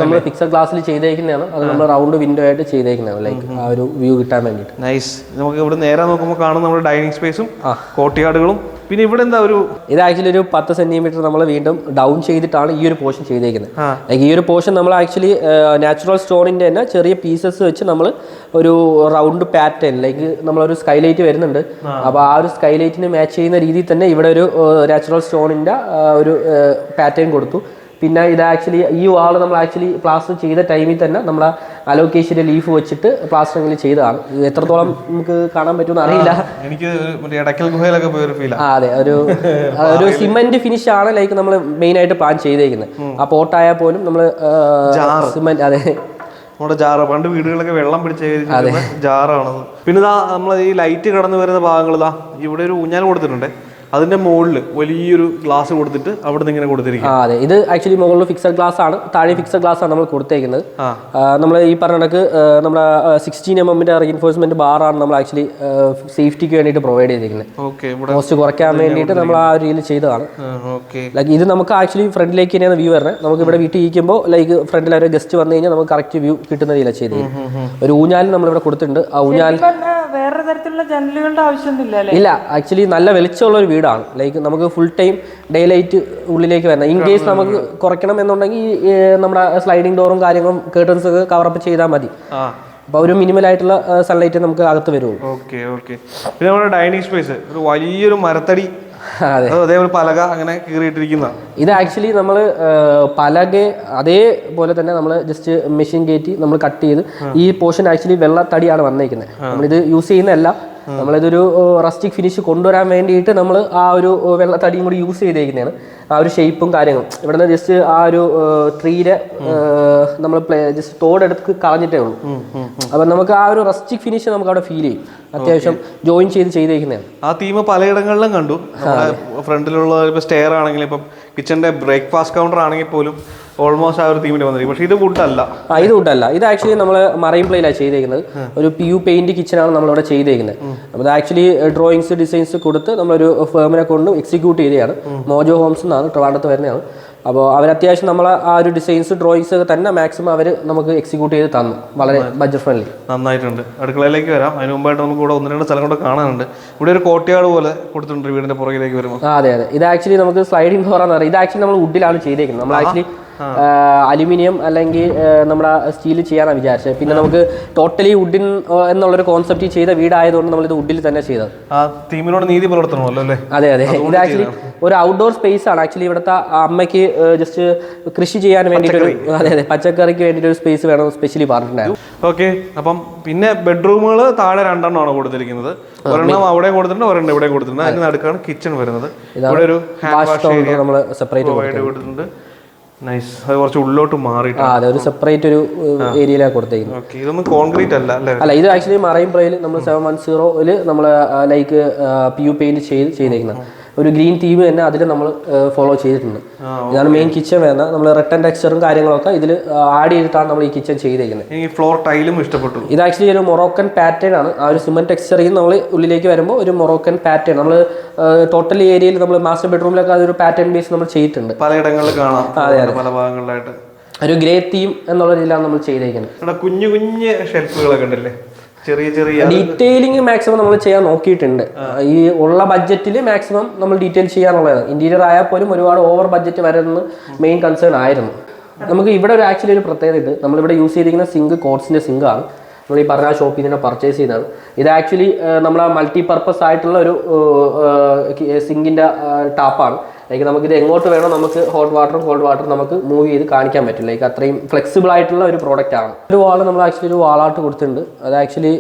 നമ്മൾ ഫിക്സഡ് ഗ്ലാസ്സിൽ ചെയ്തേക്കുന്നതാണ്. അത് നമ്മൾ റൗണ്ട് വിൻഡോ ആയിട്ട് ചെയ്തേക്കുന്നതാണ്. ലൈക്ക് ആ ഒരു വ്യൂ കിട്ടാൻ വേണ്ടിയിട്ട്. നൈസ് നമുക്ക് ഇവിടെ നേരെ നോക്കുമ്പോൾ കാണുന്ന നമ്മുടെ ഡൈനിങ് സ്പേസും കോട്ടിയാടുകളും പിന്നെ ഇവിടെ എന്താ ഒരു ഇത് ആക്ച്വലി ഒരു പത്ത് സെന്റിമീറ്റർ നമ്മൾ വീണ്ടും ഡൗൺ ചെയ്തിട്ടാണ് ഈ ഒരു പോർഷൻ ചെയ്തേക്കുന്നത്. ഈ ഒരു പോർഷൻ നമ്മൾ ആക്ച്വലി നാച്ചുറൽ സ്റ്റോണിന്റെ തന്നെ ചെറിയ പീസസ് വെച്ച് നമ്മൾ ഒരു റൗണ്ട് പാറ്റേൺ ലൈക്ക് നമ്മളൊരു സ്കൈലൈറ്റ് വരുന്നുണ്ട്. അപ്പോൾ ആ ഒരു സ്കൈലൈറ്റിന് മാച്ച് ചെയ്യുന്ന രീതിയിൽ തന്നെ ഇവിടെ ഒരു നാച്ചുറൽ സ്റ്റോണിന്റെ ഒരു പാറ്റേൺ കൊടുത്തു. പിന്നെ ഇത് ആക്ച്വലി ഈ വാൾ നമ്മൾ ആക്ച്വലി പ്ലാസ്റ്റർ ചെയ്ത ടൈമിൽ തന്നെ നമ്മൾ അലോക്കേഷന്റെ ലീഫ് വെച്ചിട്ട് പ്ലാസ്റ്ററിങ്ങിൽ ചെയ്തതാണ്. എത്രത്തോളം നമുക്ക് കാണാൻ പറ്റുമെന്ന് അറിയില്ല. എനിക്ക് ഇടയ്ക്കൽ ഗുഹയിലൊക്കെ പോയൊരു ഫീൽ ആ. അതെ ഒരു (laughs) ഒരു സിമന്റ് ഫിനിഷ് ആണ് ലൈക്ക് നമ്മൾ മെയിൻ ആയിട്ട് പ്ലാൻ ചെയ്തേക്കുന്നത്. ആ പോട്ടായാൽ പോലും നമ്മൾ സിമന്റ് അതെ. നമ്മുടെ ജാറ് പണ്ട് വീടുകളൊക്കെ വെള്ളം പിടിച്ച് ജാറാണത്. പിന്നെ ഇതാ നമ്മൾ ഈ ലൈറ്റ് കടന്നു വരുന്ന ഭാഗങ്ങൾ ഇതാ ഇവിടെ ഒരു ഊഞ്ഞാൽ കൊടുത്തിട്ടുണ്ട്. അതിന്റെ മുകളിൽ വലിയൊരു ഗ്ലാസ് കൊടുത്തിട്ട് അവിടെ നിന്ന് ഇങ്ങനെ കൊടുത്തിരിക്കും. അതെ. ഇത് ആക്ച്വലി മുകളിൽ ഫിക്സഡ് ഗ്ലാസ് ആണ്. താഴെ ഫിക്സഡ് ഗ്ലാസ് ആണ് നമ്മൾ കൊടുത്തേക്കുന്നത്. നമ്മൾ ഈ പറഞ്ഞ കണക്ക് നമ്മുടെ സിക്സ്റ്റീൻ എം എമ്മിന്റെ റീൻഫോഴ്സ്മെന്റ് ആണ് നമ്മൾ ആക്ച്വലി സേഫ്റ്റിക്ക് വേണ്ടിയിട്ട് പ്രൊവൈഡ് ചെയ്തിരിക്കുന്നത്. ഓക്കെ ഇവിടെ കോസ്റ്റ് കുറയ്ക്കാൻ വേണ്ടിയിട്ട് നമ്മൾ ആ ഒരു രീതിയിൽ ചെയ്തതാണ്. ഓക്കെ ലൈക്ക് ഇത് നമുക്ക് ആക്ച്വലി ഫ്രണ്ടിലേക്ക് തന്നെയാണ് വ്യൂ വരുന്നത്. നമുക്ക് ഇവിടെ വീട്ടിൽ ഇരിക്കുമ്പോൾ ലൈക്ക് ഫ്രണ്ടിൽ ഒരു ഗസ്റ്റ് വന്നു കഴിഞ്ഞാൽ നമുക്ക് കറക്റ്റ് വ്യൂ കിട്ടുന്ന രീതിയിലാണ് ചെയ്തത്. ഒരു ഊഞ്ഞാൽ നമ്മളിവിടെ കൊടുത്തിട്ടുണ്ട്. ആ ഊഞ്ഞാൽ വേറെ തരത്തിലുള്ള ജനലുകളുടെ ആവശ്യമൊന്നുമില്ല ഇല്ല ആക്ച്വലി നല്ല വെളിച്ചമുള്ള ഒരു വീടാണ്. ലൈക്ക് നമുക്ക് ഫുൾ ടൈം ഡേ ലൈറ്റ് ഉള്ളിലേക്ക് വരണം. ഇൻ കേസ് നമുക്ക് കുറയ്ക്കണം എന്നുണ്ടെങ്കിൽ നമ്മുടെ സ്ലൈഡിംഗ് ഡോറും കാര്യങ്ങളും കേട്ടൺസ് ഒക്കെ കവറപ്പ് ചെയ്താൽ മതി. അപ്പൊ അപ്പോൾ ഒരു മിനിമൽ ആയിട്ടുള്ള സൺലൈറ്റ് നമുക്ക് അകത്ത് വരുള്ളൂ. ഓക്കെ ഓക്കെ പിന്നെ നമ്മുടെ ഡൈനിങ് സ്പേസ് ഒരു വലിയൊരു മരത്തടി. (laughs) അതെ. അതേപോലെ പലക അങ്ങനെ കീറിയിട്ടിരിക്കുന്ന. ഇത് ആക്ച്വലി നമ്മൾ പലക അതേപോലെ തന്നെ നമ്മൾ ജസ്റ്റ് മെഷീൻ കയറ്റി നമ്മൾ കട്ട് ചെയ്ത് ഈ പോർഷൻ ആക്ച്വലി വെള്ള വെള്ളത്തടിയാണ് വന്നേക്കുന്നത് നമ്മളിത് യൂസ് ചെയ്യുന്നതല്ല. നമ്മളിതൊരു റസ്റ്റിക് ഫിനിഷ് കൊണ്ടുവരാൻ വേണ്ടിയിട്ട് നമ്മൾ ആ ഒരു വെള്ളത്തടിയും കൂടി യൂസ് ചെയ്തേക്കുന്നതാണ്. ആ ഒരു ഷേപ്പും കാര്യങ്ങളും. ഇവിടുന്ന് ജസ്റ്റ് ആ ഒരു ട്രീയുടെ നമ്മൾ ജസ്റ്റ് തോടെടുത്ത് കളഞ്ഞിട്ടേ ഉള്ളൂ. അപ്പം നമുക്ക് ആ ഒരു റസ്റ്റിക് ഫിനിഷ് നമുക്ക് അവിടെ ഫീൽ ചെയ്യും. അത്യാവശ്യം ജോയിൻ ചെയ്ത് ചെയ്തേക്കുന്നതാണ്. ആ തീം പലയിടങ്ങളിലും കണ്ടു. ഫ്രണ്ടിലുള്ള സ്റ്റെയർ ആണെങ്കിലും ഇപ്പം കിച്ചന്റെ ബ്രേക്ക്ഫാസ്റ്റ് കൗണ്ടർ ആണെങ്കിൽ പോലും ഓൾമോസ്റ്റ് ആ ഒരു തീമിൽ വന്നിരിക്കും. പക്ഷേ ഇത് വുഡല്ല ആ ഇത് വുഡല്ല ഇത് ആക്ച്വലി നമ്മൾ മറൈൻ പ്ലേയിലാണ് ചെയ്തേക്കുന്നത്. ഒരു പി യു പെയിന്റ് നമ്മൾ നമ്മളിവിടെ ചെയ്തേക്കുന്നത്. അപ്പോൾ ഇത് ആക്ച്വലി ഡ്രോയിങ്സ് ഡിസൈൻസ് കൊടുത്ത് നമ്മളൊരു ഫേമിനെ കൊണ്ട് എക്സിക്യൂട്ട് ചെയ്തതാണ്. മോജോ ഹോംസ് എന്നാണ് ട്രിവാൻഡത്ത് വരുന്നതാണ്. അപ്പോൾ അവർ അത്യാവശ്യം നമ്മൾ ആ ഒരു ഡിസൈൻസ് ഡ്രോയിങ്സ് ഒക്കെ തന്നെ മാക്സിമം അവർ നമുക്ക് എക്സിക്യൂട്ട് ചെയ്ത് തന്നു. വളരെ ബഡ്ജറ്റ് ഫ്രണ്ട്ലി നന്നായിട്ടുണ്ട്. അടുക്കളയിലേക്ക് വരാം. അതിന് മുമ്പായിട്ട് നമുക്ക് ഇവിടെ ഒന്ന് രണ്ട് സ്ഥലം കൂടെ കാണാനുണ്ട്. ഇവിടെ ഒരു കോട്ടയാട് പോലെ കൊടുത്തിട്ടുണ്ട് വീടിന്റെ പുറകിലേക്ക് വരുമ്പോൾ അതെ അതെ. ഇത് ആക്ച്വലി നമുക്ക് സ്ലൈഡിംഗ് ഡോർ എന്ന് പറയുന്നത് ഇത് ആക്ച്വലി നമ്മൾ വുഡിലാണ് ചെയ്തേക്കുന്നത്. നമ്മൾ ആക്ച്വലി അലുമിനിയം അല്ലെങ്കിൽ നമ്മുടെ സ്റ്റീൽ ചെയ്യാനാണ് വിചാരിച്ചത്. പിന്നെ നമുക്ക് ടോട്ടലി വുഡിൻ എന്നുള്ളൊരു കോൺസെപ്റ്റ് ചെയ്ത വീടായതുകൊണ്ട് നമ്മൾ ഇത് വുഡിൽ തന്നെ ചെയ്തത്. തീമിനോട് നീതി പുലർത്തണമല്ലോ അല്ലേ? അതെ അതെ. ഇത് ആക്ച്വലി ഒരു ഔട്ട്ഡോർ സ്പേസ് ആണ്. ആക്ച്വലി ഇവിടുത്തെ അമ്മയ്ക്ക് ജസ്റ്റ് കൃഷി ചെയ്യാൻ വേണ്ടിയിട്ടൊരു അതെ അതെ. പച്ചക്കറിക്ക് വേണ്ടിയിട്ട് ഒരു സ്പേസ് വേണം സ്പെഷ്യലി പറഞ്ഞിട്ടുണ്ടായിരുന്നു. ഓക്കെ അപ്പം പിന്നെ ബെഡ്റൂമുകൾ താഴെ രണ്ടെണ്ണമാണ് കൊടുത്തിരിക്കുന്നത്. ഒരെണ്ണം അവിടെ കൊടുത്തിട്ടുണ്ട് ഒരെണ്ണം ഇവിടെ കൊടുത്തിട്ടുണ്ട്. അതിന് നടുക്കാണ് കിച്ചൺ വരുന്നത്. ഇവിടെ ഒരു ഹാൻഡ് വാഷ് ഏരിയ നമ്മൾ സെപ്പറേറ്റ് കൊടുത്തിട്ടുണ്ട്. നൈസ് അത് കുറച്ച് ഉള്ളോട്ട് മാറിയിട്ട്. ആ അതെ ഒരു സെപ്പറേറ്റ് ഒരു ഏരിയയിലാണ് കൊടുത്തേക്കുന്നത് ഓക്കെ ഇതൊന്നും കോൺക്രീറ്റ് അല്ല അല്ലേ? അല്ല ഇത് ആക്ച്വലി മറൈൻ പ്രൈയിൽ നമ്മൾ സെവൻ വൺ സീറോയിൽ നമ്മൾ ലൈക്ക് പി യു പെയിന്റ് ചെയ്ത് ചെയ്തേക്കുന്നത് ഒരു ഗ്രീൻ തീം തന്നെ അതിൽ നമ്മൾ ഫോളോ ചെയ്തിട്ടുണ്ട്. ഇതാണ് മെയിൻ കിച്ചൺ വരുന്നത് നമ്മൾ റിട്ടേൺ ടെക്സ്ചറും കാര്യങ്ങളൊക്കെ ഇതിൽ ആഡ് ചെയ്തിട്ടാണ് നമ്മൾ ഈ കിച്ചൺ ചെയ്തേക്കുന്നത്. ഈ ഫ്ലോർ ടൈലും ഇഷ്ടപ്പെട്ടു. ഇത് ആക്ച്വലി ഒരു മൊറോക്കൻ പാറ്റേൺ ആണ്. ആ ഒരു സിമന്റ് ടെക്സ്ചറിൽ നമ്മൾ ഉള്ളിലേക്ക് വരുമ്പോൾ ഒരു മൊറോക്കൻ പാറ്റേൺ നമ്മൾ ടോട്ടൽ ഏരിയയിൽ നമ്മൾ മാസ്റ്റർ ബെഡ്റൂമിലൊക്കെ അതൊരു പാറ്റേൺ ബേസ് നമ്മൾ ചെയ്തിട്ടുണ്ട്. പലയിടങ്ങളിൽ കാണാം. പല ഭാഗങ്ങളിലായിട്ട്. ഒരു ഗ്രേ തീം എന്നുള്ള രീതിയിലാണ് നമ്മൾ ചെയ്തേക്കുന്നത്. കുഞ്ഞു കുഞ്ഞ് ഷെൽഫുകളൊക്കെ ഉണ്ടല്ലേ? ചെറിയ ചെറിയ ഡീറ്റെയിലിംഗ് മാക്സിമം നമ്മൾ ചെയ്യാൻ നോക്കിയിട്ടുണ്ട്. ഈ ഉള്ള ബഡ്ജറ്റിൽ മാക്സിമം നമ്മൾ ഡീറ്റെയിൽ ചെയ്യാന്നുള്ളതാണ് ഇന്റീരിയർ ആയാൽ പോലും ഒരുപാട് ഓവർ ബഡ്ജറ്റ് വരുന്നത് മെയിൻ കൺസേൺ ആയിരുന്നു. നമുക്ക് ഇവിടെ ഒരു ആക്ച്വലി ഒരു പ്രത്യേകത ഇത്. നമ്മളിവിടെ യൂസ് ചെയ്തിരിക്കുന്ന സിങ്ക് കോട്സിന്റെ സിങ്ക് ആണ്. നമ്മൾ ഈ പറഞ്ഞ ഷോപ്പിൽ നിന്ന് പർച്ചേസ് ചെയ്തതാണ് ഇത് ആക്ച്വലി നമ്മൾ മൾട്ടി പർപ്പസ് ആയിട്ടുള്ള ഒരു സിങ്കിന്റെ ടാപ്പാണ് ലൈക്ക് നമുക്കിത് എങ്ങോട്ട് വേണോ നമുക്ക് ഹോട്ട് വാട്ടറും കോൾഡ് വാട്ടറും നമുക്ക് മൂവ് ചെയ്ത് കാണിക്കാൻ പറ്റും. ലൈക്ക് അത്രയും ഫ്ലെക്സിബിൾ ആയിട്ടുള്ള ഒരു പ്രോഡക്റ്റ് ആണ്. ഒരു വാൾ നമ്മൾ ആക്ച്വലി ഒരു വാളായിട്ട് കൊടുത്തിട്ടുണ്ട്. അത് ആക്ച്വലി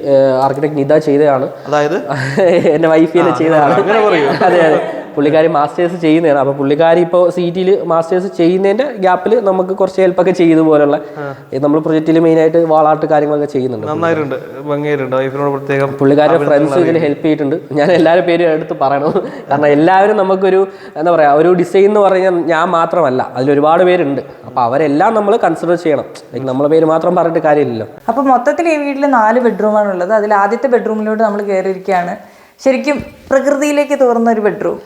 ആർക്കിടെക്ട് നിത ചെയ്തതാണ്. അതായത്? (laughs) എന്റെ വൈഫ് തന്നെ ചെയ്തതാണ്. അതെ അതെ. പുള്ളിക്കാരി മാസ്റ്റേഴ്സ് ചെയ്യുന്നതാണ്. അപ്പൊ പുള്ളിക്കാരി ഇപ്പോൾ സി ടിയിൽ മാസ്റ്റേഴ്സ് ചെയ്യുന്നതിന്റെ ഗ്യാപ്പിൽ നമുക്ക് കുറച്ച് ഹെൽപ്പ് ഒക്കെ ചെയ്തു പോലുള്ള നമ്മൾ പ്രൊജക്റ്റിൽ മെയിൻ ആയിട്ട് വാളാട്ട് കാര്യങ്ങളൊക്കെ ചെയ്യുന്നുണ്ട് നന്നായിട്ടുണ്ട്. ഭംഗിയായിട്ടുണ്ട്. വൈഫിനോട് പ്രത്യേകം പുള്ളിക്കാരുടെ ഫ്രണ്ട്സ് ഇതിൽ ഹെൽപ്പ് ചെയ്തിട്ടുണ്ട്. ഞാൻ എല്ലാവരും പേരും എടുത്ത് പറയണം? കാരണം എല്ലാവരും നമുക്കൊരു എന്താ പറയാ ഒരു ഡിസൈൻ എന്ന് പറഞ്ഞാൽ ഞാൻ മാത്രമല്ല. അതിൽ ഒരുപാട് പേരുണ്ട്. അപ്പൊ അവരെല്ലാം നമ്മൾ കൺസിഡർ ചെയ്യണം. ലൈക്ക് നമ്മളെ പേര് മാത്രം പറഞ്ഞിട്ട് കാര്യമില്ലല്ലോ. അപ്പൊ മൊത്തത്തിൽ ഈ വീട്ടിൽ നാല് ബെഡ്റൂമാണ് ഉള്ളത്. അതിൽ ആദ്യത്തെ ബെഡ്റൂമിലോട്ട് നമ്മൾ കയറിയിരിക്കുകയാണ് ശരിക്കും പ്രകൃതിയിലേക്ക് തോന്നുന്ന ഒരു ബെഡ്റൂം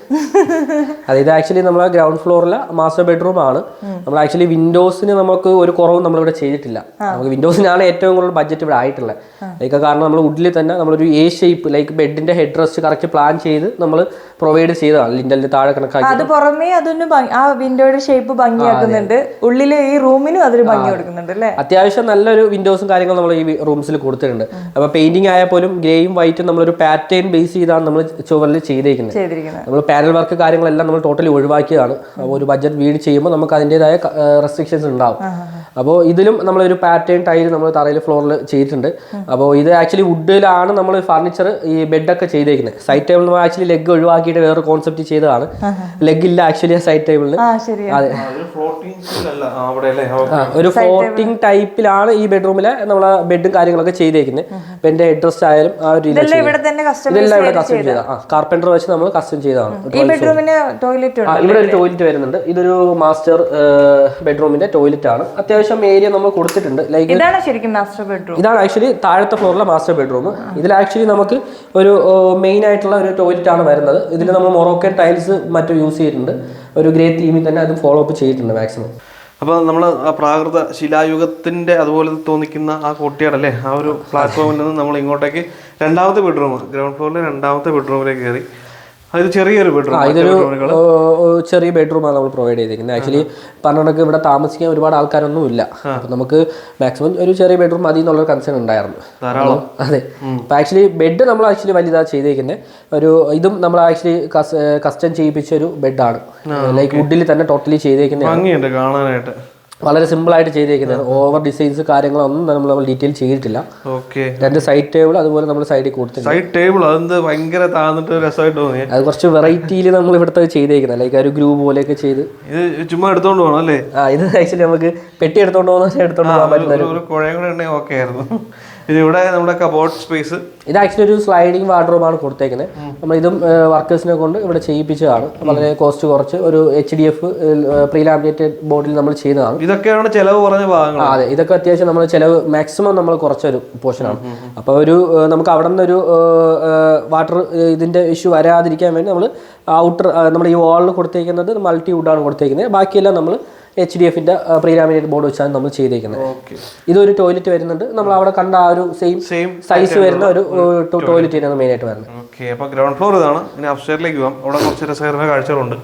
അതെ ഇത് ആക്ച്വലി നമ്മളെ ഗ്രൗണ്ട് ഫ്ലോറിലെ മാസ്റ്റർ ബെഡ്റൂം ആണ്. നമ്മൾ ആക്ച്വലി വിൻഡോസിന് നമുക്ക് ഒരു കുറവും നമ്മളിവിടെ ചെയ്തിട്ടില്ല. നമുക്ക് വിൻഡോസിനാണ് ഏറ്റവും കൂടുതൽ ബഡ്ജറ്റ് ഇവിടെ ആയിട്ടുള്ളത്. ലൈക്ക് കാരണം നമ്മൾ വുഡിൽ തന്നെ നമ്മളൊരു എ ഷേപ്പ് ലൈക്ക് ബെഡിന്റെ ഹെഡ് റെസ്റ്റ് കറക്റ്റ് പ്ലാൻ ചെയ്ത് നമ്മൾ പ്രൊവൈഡ് ചെയ്തതാണ്. ലിൻഡലിന്റെ താഴെ കണക്കാക്കി അത് പുറമേ അതൊന്ന് ആ വിൻഡോയുടെ ഷേപ്പ് ഭംഗിയാക്കുന്നുണ്ട്. ഉള്ളിലെ ഈ റൂമിനും അതൊരു ഭംഗി കൊടുക്കുന്നുണ്ട് അല്ലേ? അത്യാവശ്യം നല്ലൊരു വിൻഡോസും കാര്യങ്ങളും നമ്മൾ ഈ റൂംസിൽ കൊടുത്തിട്ടുണ്ട്. അപ്പോൾ പെയിന്റിംഗ് ആയാൽ പോലും ഗ്രേയും വൈറ്റും നമ്മളൊരു പാറ്റേൺ ബേസ് ചെയ്താണ് നമ്മൾ ചുവരിൽ ചെയ്തേക്കുന്നത്. നമ്മൾ പാനൽ വർക്ക് കാര്യങ്ങളെല്ലാം നമ്മൾ ടോട്ടലി ഒഴിവാക്കിയതാണ്. ഒരു ബഡ്ജറ്റ് വീട് ചെയ്യുമ്പോൾ നമുക്ക് അതിന്റെതായ റെസ്ട്രിക്ഷൻസ് ഉണ്ടാവും. അപ്പോൾ ഇതിലും നമ്മളൊരു പാറ്റേൺ ടൈൽ നമ്മൾ തറയിൽ ഫ്ലോറിൽ ചെയ്തിട്ടുണ്ട്. അപ്പോൾ ഇത് ആക്ച്വലി വുഡിലാണ് നമ്മൾ ഫർണിച്ചർ ഈ ബെഡൊക്കെ ചെയ്തേക്കുന്നത് സൈഡ് ടേബിൾ നമ്മൾ ആക്ച്വലി ലെഗ് ഒഴിവാക്കിയിട്ട് വേറെ കോൺസെപ്റ്റ് ചെയ്തതാണ്. ലെഗ് ഇല്ല ആക്ച്വലി സൈഡ് ടേബിളിൽ അതെ. ഒരു ഫ്ലോട്ടിംഗ് ടൈപ്പിലാണ് ഈ ബെഡ്റൂമിലെ നമ്മളെ ബെഡും കാര്യങ്ങളൊക്കെ ചെയ്തേക്കുന്നത് അപ്പൊ എന്റെ അഡ്രസ് ആയാലും ആ ഒരു രീതിയിൽ ഇതെല്ലാം ഇവിടെ തന്നെ കസ്റ്റമൈസ് ഇതെല്ലാം ഇവിടെ കസ്റ്റം ചെയ്ത ആ കാർപ്പന്റർ വെച്ച് നമ്മൾ കസ്റ്റം ചെയ്തതാണ്. ഈ ബെഡ്റൂമിന് ടോയ്ലറ്റ് ഉണ്ട് ഇവിടെ ഒരു ടോയ്ലറ്റ് വരുന്നുണ്ട്. ഇതൊരു മാസ്റ്റർ ബെഡ്റൂമിന്റെ ടോയ്ലറ്റ് ആണ്. അത്യാവശ്യം ഏരിയ നമ്മൾ കൊടുത്തിട്ടുണ്ട്. ലൈക്ക് ഇതാണ് ശരിക്കും മാസ്റ്റർ ബെഡ്റൂം ഇതാണ് ആക്ച്വലി താഴത്തെ ഫ്ലോറിലെ മാസ്റ്റർ ബെഡ്റൂം ഇതിൽ ആക്ച്വലി നമുക്ക് ഒരു മെയിൻ ആയിട്ടുള്ള ഒരു ടോയ്ലറ്റ് ആണ് വരുന്നത്. ഇതിൽ നമ്മൾ മൊറോക്കൻ ടൈൽസ് മറ്റും യൂസ് ചെയ്തിട്ടുണ്ട്. ഒരു ഗ്രേ തീമിൽ തന്നെ അത് ഫോളോ അപ്പ് ചെയ്തിട്ടുണ്ട് മാക്സിമം അപ്പോൾ നമ്മൾ ആ പ്രാകൃത ശിലായുഗത്തിന്റെ അതുപോലെ തോന്നിക്കുന്ന ആ കൊട്ടിയാടല്ലേ? ആ ഒരു പ്ലാറ്റ്ഫോമിൽ നിന്ന് നമ്മൾ ഇങ്ങോട്ടേക്ക് രണ്ടാമത്തെ ബെഡ്റൂം ഗ്രൗണ്ട് ഫ്ലോറിലെ രണ്ടാമത്തെ ബെഡ്റൂമിലേക്ക് കയറി. അത് ചെറിയൊരു ബെഡ്റൂം ആണ് ഇതൊരു ചെറിയ ബെഡ്റൂമാണ് നമ്മൾ പ്രൊവൈഡ് ചെയ്തിരിക്കുന്നത്. ആക്ച്വലി പറഞ്ഞിടക്ക് ഇവിടെ താമസിക്കാൻ ഒരുപാട് ആൾക്കാരൊന്നും ഇല്ല. അപ്പൊ നമുക്ക് മാക്സിമം ഒരു ചെറിയ ബെഡ്റൂം മതി എന്നുള്ള കൺസേൺ ഉണ്ടായിരുന്നു. അതെ. അപ്പൊ ആക്ച്വലി ബെഡ് നമ്മൾ ആക്ച്വലി വലുതാ ചെയ്തേക്കുന്നത് ഒരു ഇതും നമ്മൾ ആക്ച്വലി കസ്റ്റം ചെയ്യിപ്പിച്ച ഒരു ബെഡാണ് ലൈക്ക് വുഡിൽ തന്നെ ടോട്ടലി ചെയ്തേക്കുന്നത് ഭംഗിയുണ്ട് കാണാനായിട്ട്. വളരെ സിമ്പിൾ ആയിട്ട് ചെയ്തിരിക്കുന്നത് ഓവർ ഡിസൈൻസ് കാര്യങ്ങളൊന്നും നമ്മൾ നമ്മൾ ഡീറ്റെയിൽ ചെയ്തിട്ടില്ല. ഓക്കെ രണ്ട് സൈഡ് ടേബിൾ അതുപോലെ നമ്മൾ സൈഡിൽ കൊടുത്തിട്ടുണ്ട്. സൈഡ് ടേബിൾ അതെന്ത് ഭയങ്കര താന്നിട്ട് രസമായിട്ട് തോന്നി. അത് കുറച്ച് വെറൈറ്റിയിൽ നമ്മൾ ഇവിടുത്തെ ചെയ്തേക്കുന്നത്. ലൈക്ക് ഒരു ഗ്രൂപ്പ് പോലെയൊക്കെ ചെയ്ത്. ഇത് ചുമ്മാ എടുത്തോണ്ട് പോകണം അല്ലേ? ആ ഇത് ആക്ച്വലി നമുക്ക് പെട്ടി എടുത്തോണ്ട് പോകുന്ന എടുത്തോണ്ട് പോകാൻ പറ്റുന്ന ഒരു കുഴയും കൂടെ ഉണ്ടെങ്കിൽ ഓക്കെ ആയിരുന്നു. ഇവിടെ നമ്മുടെ കബോർഡ് സ്പേസ് ഇത് ആക്ച്വലി ഒരു സ്ലൈഡിംഗ് ആണ് കൊടുത്തേക്കുന്നത് നമ്മൾ ഇതും വർക്കേഴ്സിനെ കൊണ്ട് ഇവിടെ ചെയ്യിപ്പിച്ചതാണ്. വളരെ കോസ്റ്റ് കുറച്ച്. ഒരു എച്ച് ഡി എഫ് പ്രീലാമിനേറ്റഡ് ബോർഡിൽ നമ്മൾ ചെയ്തതാണ്. ഇതൊക്കെയാണ് ചെലവ് കുറഞ്ഞ ഭാഗങ്ങൾ. അതെ ഇതൊക്കെ അത്യാവശ്യം നമ്മൾ ചിലവ് മാക്സിമം നമ്മൾ കുറച്ചൊരു പോർഷനാണ് അപ്പോൾ ഒരു നമുക്ക് അവിടെ നിന്നൊരു വാട്ടർ ഇതിന്റെ ഇഷ്യൂ വരാതിരിക്കാൻ വേണ്ടി നമ്മൾ ഔട്ടർ നമ്മുടെ ഈ വാളിൽ കൊടുത്തേക്കുന്നത് മൾട്ടി വുഡാണ് കൊടുത്തേക്കുന്നത് ബാക്കിയെല്ലാം നമ്മൾ എച്ച് ഡി എഫിന്റെ പ്രീലാമിനേറ്റ് ബോർഡ് വെച്ചാണ് നമ്മൾ ചെയ്തേക്കുന്നത്. ഇതൊരു ടോയ്ലറ്റ് വരുന്നുണ്ട്. നമ്മൾ അവിടെ കണ്ട ആ ഒരു സെയിം സെയിം സൈസ് വരുന്ന ഒരു ടോയ്ലറ്റ് തന്നെയാണ് മെയിൻ ആയിട്ട് വരുന്നത്. ഓക്കെ അപ്പോൾ ഗ്രൗണ്ട് ഫ്ലോർ ഇതാണ്. ഇനി അപ്സ്റ്റേറിലേക്ക് പോകാം അവിടെ കുറച്ച് രസകരമായ കാഴ്ചകളുണ്ട്.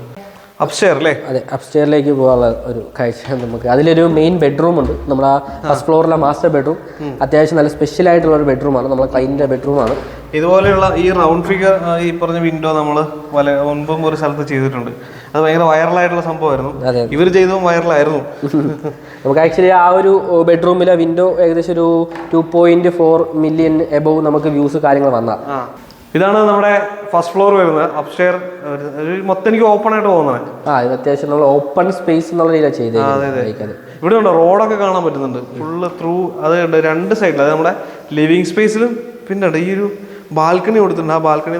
അപ്സ്റ്റെയർ അല്ലേ? അതെ അപ്സ്റ്റെയറിലേക്ക് പോകാനുള്ള ഒരു കാഴ്ച നമുക്ക്. അതിലൊരു മെയിൻ ബെഡ്റൂം ഉണ്ട്. നമ്മുടെ ഫസ്റ്റ് ഫ്ലോറിലെ മാസ്റ്റർ ബെഡ്റൂം അത്യാവശ്യം നല്ല സ്പെഷ്യൽ ആയിട്ടുള്ള ഒരു ബെഡ്റൂമാണ് നമ്മളെ ക്ലൈന്റിന്റെ ബെഡ്റൂമാണ് ഇതുപോലെയുള്ള ഈ റൗണ്ട് ഫിഗർ ഈ പറഞ്ഞ വിൻഡോ നമ്മൾ പല മുൻപും ഒരു സ്ഥലത്ത് ചെയ്തിട്ടുണ്ട്. അത് ഭയങ്കര വൈറലായിട്ടുള്ള സംഭവമായിരുന്നു. ഇവർ ചെയ്തതും വൈറലായിരുന്നു. (laughs) നമുക്ക് ആക്ച്വലി ആ ഒരു ബെഡ്റൂമിലെ വിൻഡോ ഏകദേശം ഒരു two point four million above നമുക്ക് വ്യൂസ് കാര്യങ്ങൾ വന്ന. ഇതാണ് നമ്മുടെ ഫസ്റ്റ് ഫ്ലോർ വരുന്നത്. അപ്സ്റ്റെയർ മൊത്തം എനിക്ക് ഓപ്പൺ ആയിട്ട് പോകുന്നത് ആ ഇത് അത്യാവശ്യം നമ്മൾ ഓപ്പൺ സ്പേസ് എന്നുള്ള രീതിയിലാണ് ചെയ്തത് ഇവിടെ ഉണ്ട്? റോഡൊക്കെ കാണാൻ പറ്റുന്നുണ്ട്. ഫുള്ള് ത്രൂ അത് രണ്ട് സൈഡിൽ അത് നമ്മുടെ ലിവിങ് സ്പേസിലും പിന്നെ ഈ ഒരു ബാൽക്കണി കൊടുത്തിട്ടുണ്ട്. ആ ബാൽക്കണി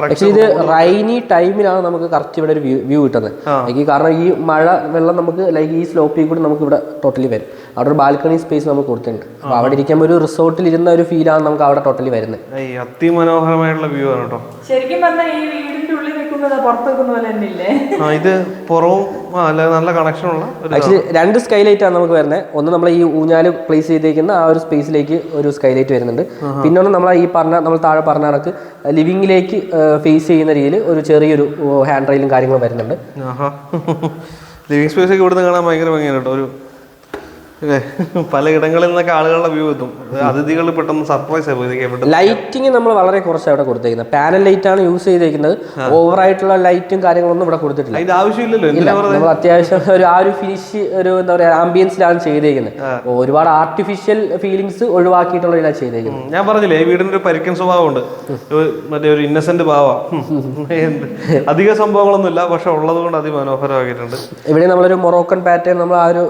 ആക്ച്വലി ഇത് റൈനി ടൈമിലാണ് നമുക്ക് കറക്റ്റ് ഇവിടെ ഒരു വ്യൂ വ്യൂ കിട്ടുന്നത്. എനിക്ക് കാരണം ഈ മഴ വെള്ളം നമുക്ക് ലൈക്ക് ഈ സ്ലോപ്പിൽ കൂടി നമുക്ക് ഇവിടെ ടോട്ടലി വരും. അവിടെ ഒരു ബാൽക്കണി സ്പേസ് നമുക്ക് കൊടുത്തിട്ടുണ്ട്. അപ്പോൾ അവിടെ ഇരിക്കുമ്പോൾ ഒരു റിസോർട്ടിൽ ഇരുന്ന ഒരു ഫീലാണ് നമുക്ക് അവിടെ ടോട്ടലി വരുന്നത്. അതിമനോഹരമായിട്ടുള്ള വ്യൂ ആണ് കേട്ടോ. ശരിക്കും പറഞ്ഞാൽ ഈ വീടിന്റെ ഉള്ളിൽ ഇത് പുറവും നല്ല കണക്ഷനുള്ള ഒരു ആക്ച്വലി രണ്ട് സ്കൈലൈറ്റ് ആണ് നമുക്ക് വരുന്നത് ഒന്ന് നമ്മൾ ഈ ഊഞ്ഞാൽ പ്ലേസ് ചെയ്തേക്കുന്ന ആ ഒരു സ്പേസിലേക്ക് ഒരു സ്കൈലൈറ്റ് വരുന്നുണ്ട്. പിന്നെ ഒന്ന് നമ്മൾ ഈ പറഞ്ഞ നമ്മൾ താഴെ പറഞ്ഞ കണക്ക് ലിവിംഗിലേക്ക് ഫേസ് ചെയ്യുന്ന രീതിയിൽ ഒരു ചെറിയൊരു ഹാൻഡ് റെയിലും കാര്യങ്ങളും വരുന്നുണ്ട്. ആഹാ. (laughs) ലിവിങ് സ്പേസ് ഒക്കെ ഇവിടുന്ന് കാണാൻ ഭയങ്കര ഭംഗിയാണ് കേട്ടോ. ഒരു (laughs) പലയിടങ്ങളിൽ നിന്നൊക്കെ ആളുകളുടെ വ്യൂ എത്തും അതിഥികൾ പെട്ടെന്ന് സർപ്രൈസ് ലൈറ്റിംഗ് നമ്മൾ വളരെ കുറച്ച് അവിടെ കൊടുത്തേക്കുന്നത്. പാനൽ ലൈറ്റ് ആണ് യൂസ് ചെയ്തേക്കുന്നത്. ഓവർ ആയിട്ടുള്ള ലൈറ്റും കാര്യങ്ങളൊന്നും ഇവിടെ കൊടുത്തിട്ടില്ല. അതിന്റെ ആവശ്യമില്ലല്ലോ. നമ്മൾ അത്യാവശ്യം ഒരു ആ ഒരു ഫിനിഷ് ഒരു എന്താ പറയാ ആംബിയൻസിലാണ് ചെയ്തേക്കുന്നത്. ഒരുപാട് ആർട്ടിഫിഷ്യൽ ഫീലിങ്സ് ഒഴിവാക്കിയിട്ടുള്ള ചെയ്തേക്കുന്നത്. ഞാൻ പറഞ്ഞില്ലേ ഈ വീടിന് ഒരു പരിക്കൻ സ്വഭാവമുണ്ട്. മറ്റേ ഒരു ഇന്നസെന്റ് ഭാവ. അധിക സംഭവങ്ങളൊന്നുമില്ല. പക്ഷെ ഉള്ളത് കൊണ്ട് അതിമനോഹരമാക്കിയിട്ടുണ്ട്. ഇവിടെ നമ്മളൊരു മൊറോക്കൻ പാറ്റേൺ നമ്മൾ ആ ഒരു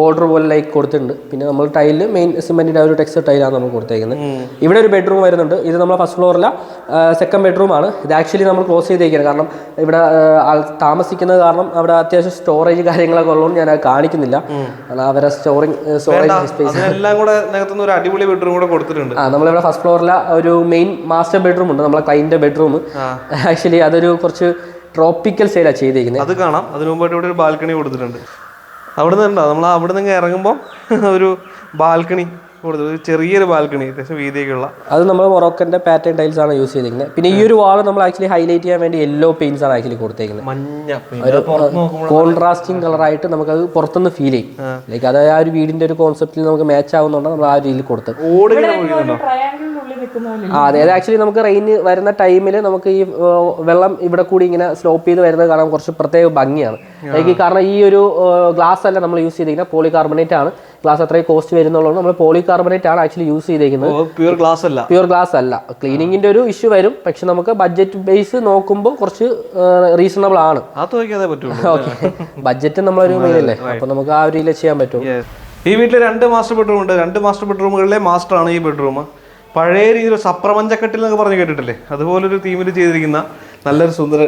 ബോർഡർ പോലെ ലൈക്ക് കൊടുത്തിട്ടുണ്ട്. പിന്നെ നമ്മൾ ടൈലിൽ മെയിൻ സിമെന്റിന്റെ ഒരു ടെക്സ്ചർ ടൈലാണ് നമ്മൾ കൊടുത്തേക്കുന്നത്. ഇവിടെ ഒരു ബെഡ്റൂം വരുന്നുണ്ട്. ഇത് നമ്മൾ ഫസ്റ്റ് ഫ്ലോറിലെ സെക്കൻഡ് ബെഡ്റൂം ആണ്. ഇത് ആക്ച്വലി നമ്മൾ ക്ലോസ് ചെയ്തേക്കുന്നത് കാരണം ഇവിടെ താമസിക്കുന്നത് കാരണം അവിടെ അത്യാവശ്യം സ്റ്റോറേജ് കാര്യങ്ങളൊക്കെ ഉള്ളതുകൊണ്ട് ഞാൻ അത് കാണിക്കുന്നില്ല. കാരണം അവരെ സ്റ്റോറിങ് സ്റ്റോറേജ് സ്പേസ് എല്ലാം കൂടെ ഒരു അടിപൊളി ബെഡ്റൂം കൂടെ കൊടുത്തിട്ടുണ്ട്. ആ നമ്മളിവിടെ ഫസ്റ്റ് ഫ്ലോറിലെ ഒരു മെയിൻ മാസ്റ്റർ ബെഡ്റൂം ഉണ്ട്. നമ്മളെ ക്ലൈന്റിന്റെ ബെഡ്റൂം ആക്ച്വലി അതൊരു കുറച്ച് ട്രോപ്പിക്കൽ സ്റ്റൈലാണ് ചെയ്തിരിക്കുന്നത് അത് കാണാം. അതിനു മുമ്പായിട്ട് ഇവിടെ ഒരു ബാൽക്കണി കൊടുത്തിട്ടുണ്ട്. അവിടെ നിന്ന് നമ്മൾ അവിടെ നിന്ന് ഇറങ്ങുമ്പോൾ (laughs) ഒരു ബാൽക്കണി. കൊടുത്തു ഒരു ചെറിയൊരു ബാൽക്കണി അത്യാവശ്യം വീതിയൊക്കെയുള്ള. അത് നമ്മൾ മൊറോക്കന്റെ പാറ്റേൺ ടൈൽസ് ആണ് യൂസ് ചെയ്തിരിക്കുന്നത് പിന്നെ ഈ ഒരു വാൾ നമ്മൾ ആക്ച്വലി ഹൈലൈറ്റ് ചെയ്യാൻ വേണ്ടി യെല്ലോ പെയിൻസ് ആണ് ആക്ച്വലി കൊടുത്തേക്കുന്നത് മഞ്ഞ നോക്കുമ്പോൾ കോൺട്രാസ്റ്റിംഗ് കളറായിട്ട് നമുക്കത് പുറത്തുനിന്ന് ഫീൽ ചെയ്യും. ലൈക്ക് അത് ആ ഒരു വീടിന്റെ ഒരു കോൺസെപ്റ്റിൽ നമുക്ക് മാച്ച് ആവുന്നുണ്ട് നമ്മൾ ആ രീതിയിൽ കൊടുത്ത്. അതെ. അത് ആക്ച്വലി നമുക്ക് റെയിൻ വരുന്ന ടൈമിൽ നമുക്ക് ഈ വെള്ളം ഇവിടെ കൂടി ഇങ്ങനെ സ്ലോപ്പ് ചെയ്ത് വരുന്നത് കാണാൻ കുറച്ച് പ്രത്യേക ഭംഗിയാണ്. ലൈക്ക് കാരണം ഈ ഒരു ഗ്ലാസ് അല്ല നമ്മൾ യൂസ് ചെയ്തിരിക്കുന്നത് പോളി കാർബണേറ്റ് ആണ്. ഗ്ലാസ് അത്രയും കോസ്റ്റ് വരുന്നുള്ളൂ നമ്മൾ പോളികാർബണേറ്റ് ആണ് ആക്ച്വലി യൂസ് ചെയ്തേക്കുന്നത്. പ്യൂർ ഗ്ലാസ് അല്ല. പ്യൂർ ഗ്ലാസ് അല്ല. ക്ലീനിങ്ങിന്റെ ഒരു ഇഷ്യൂ വരും. പക്ഷെ നമുക്ക് ബഡ്ജറ്റ് ബേസ് നോക്കുമ്പോൾ കുറച്ച് റീസണബിൾ ആണ്. ഓക്കെ ബഡ്ജറ്റ് (laughs) നമ്മളൊരു മെയിലല്ലേ അപ്പൊ നമുക്ക് ആ ഒരു ചെയ്യാൻ പറ്റും ഈ വീട്ടിൽ രണ്ട് മാസ്റ്റർ ബെഡ്റൂം ഉണ്ട്. രണ്ട് മാസ്റ്റർ ബെഡ്റൂമുകളിലെ മാസ്റ്റർ ആണ് ഈ ബെഡ്റൂം പഴയ രീതിയിൽ സപ്രപഞ്ചക്കട്ടിൽ എന്നൊക്കെ പറഞ്ഞ് കേട്ടിട്ടില്ലേ? അതുപോലൊരു തീമിൽ ചെയ്തിരിക്കുന്ന നല്ലൊരു സുന്ദര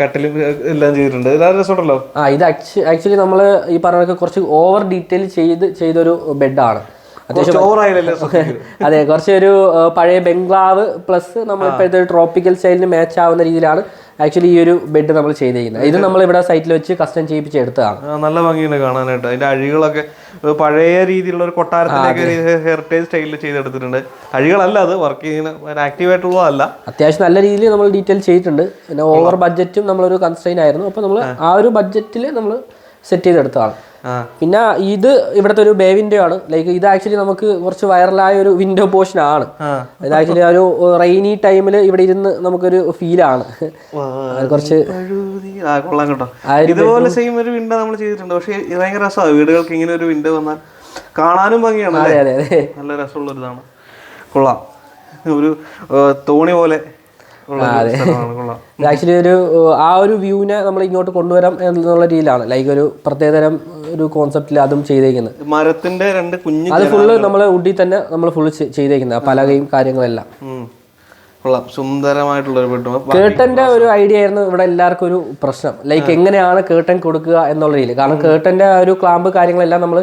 കട്ടിലും എല്ലാം ചെയ്തിട്ടുണ്ട്. എല്ലാവരും രസമുണ്ടല്ലോ. ആ ഇത് ആക്ച്വലി നമ്മൾ ഈ പറഞ്ഞ കുറച്ച് ഓവർ ഡീറ്റെയിൽ ചെയ്ത് ചെയ്തൊരു ബെഡാണ് (laughs) അതെ കുറച്ച് ഒരു ആ, പഴയ ബംഗ്ലാവ് പ്ലസ് നമ്മൾ ഇപ്പോഴത്തെ ഒരു ട്രോപ്പിക്കൽ സ്റ്റൈലിന് മാച്ച് ആവുന്ന രീതിയിലാണ് ആക്ച്വലി ഈ ഒരു ബെഡ് നമ്മൾ ചെയ്തിരിക്കുന്നത്. ഇത് നമ്മൾ ഇവിടെ സൈറ്റിൽ വെച്ച് കസ്റ്റം ചെയ്യിപ്പിച്ച് എടുത്തതാണ്. നല്ല ഭംഗിയുണ്ട് കാണാനായിട്ട്. അതിന്റെ അഴികളൊക്കെ പഴയ രീതിയിലുള്ള ഒരു കൊട്ടാരത്തിലേക്ക് ഹെറിറ്റേജ് സ്റ്റൈലിൽ ചെയ്തെടുത്തിട്ടുണ്ട്. അഴികളല്ല അത് വർക്ക് ചെയ്യുന്ന ആക്റ്റീവ് ആയിട്ടുള്ളതല്ല. അത്യാവശ്യം നല്ല രീതിയിൽ നമ്മൾ ഡീറ്റെയിൽ ചെയ്തിട്ടുണ്ട്. പിന്നെ ഓവർ ബഡ്ജറ്റും നമ്മളൊരു കൺസ്ട്രെയിൻ ആയിരുന്നു. അപ്പോൾ നമ്മൾ ആ. ഒരു ബഡ്ജറ്റിൽ നമ്മൾ സെറ്റ് ചെയ്തെടുത്തതാണ്. പിന്നെ ഇത് ഇവിടുത്തെ ഒരു ബേ വിൻഡോ ആണ്. ലൈക്ക് ഇത് ആക്ച്വലി നമുക്ക് കുറച്ച് വൈറലായ ഒരു വിൻഡോ പോർഷൻ ആണ്. ഇത് ആക്ച്വലി ഒരു റെയിനി ടൈമിൽ ഇവിടെ ഇരുന്ന് നമുക്കൊരു ഫീൽ ആണ്. കുറച്ച് കൊള്ളാം കേട്ടോ. ഇതുപോലെ സെയിം ഒരു വിൻഡോ നമ്മൾ ചെയ്തിട്ടുണ്ട്. പക്ഷേ ഭയങ്കര രസമാണ്. വീടുകൾക്ക് ഇങ്ങനെ ഒരു വിൻഡോ വന്നാൽ കാണാനും ഭംഗിയാണ് നല്ല രസമുള്ള ഒരു ഇതാണ് കൊള്ളാം. ഒരു തോണി പോലെ ആക്ച്വലി (laughs) ഒരു ആ ഒരു വ്യൂവിനെ നമ്മൾ ഇങ്ങോട്ട് കൊണ്ടുവരാം എന്നുള്ള രീതിയിലാണ്. ലൈക്ക് ഒരു പ്രത്യേകതരം ഒരു കോൺസെപ്റ്റിൽ അതും ചെയ്തേക്കുന്നത്. മരത്തിന്റെ രണ്ട് കുഞ്ഞു അത് ഫുള്ള് നമ്മൾ ഉടി തന്നെ നമ്മൾ ഫുള്ള് ചെയ്തേക്കുന്നത്. ആ പലകയും കാര്യങ്ങളെല്ലാം. കൊള്ളാം. സുന്ദരമായിട്ടുള്ള ഒരു ബെഡ്റൂം കേട്ടന്റെ ഒരു ഐഡിയ ആയിരുന്നു ഇവിടെ എല്ലാവർക്കും ഒരു പ്രശ്നം. ലൈക്ക് എങ്ങനെയാണ് കേട്ടൻ കൊടുക്കുക എന്നുള്ള രീതിയിൽ. കാരണം കേട്ടന്റെ ആ ഒരു ക്ലാമ്പ് കാര്യങ്ങളെല്ലാം നമ്മൾ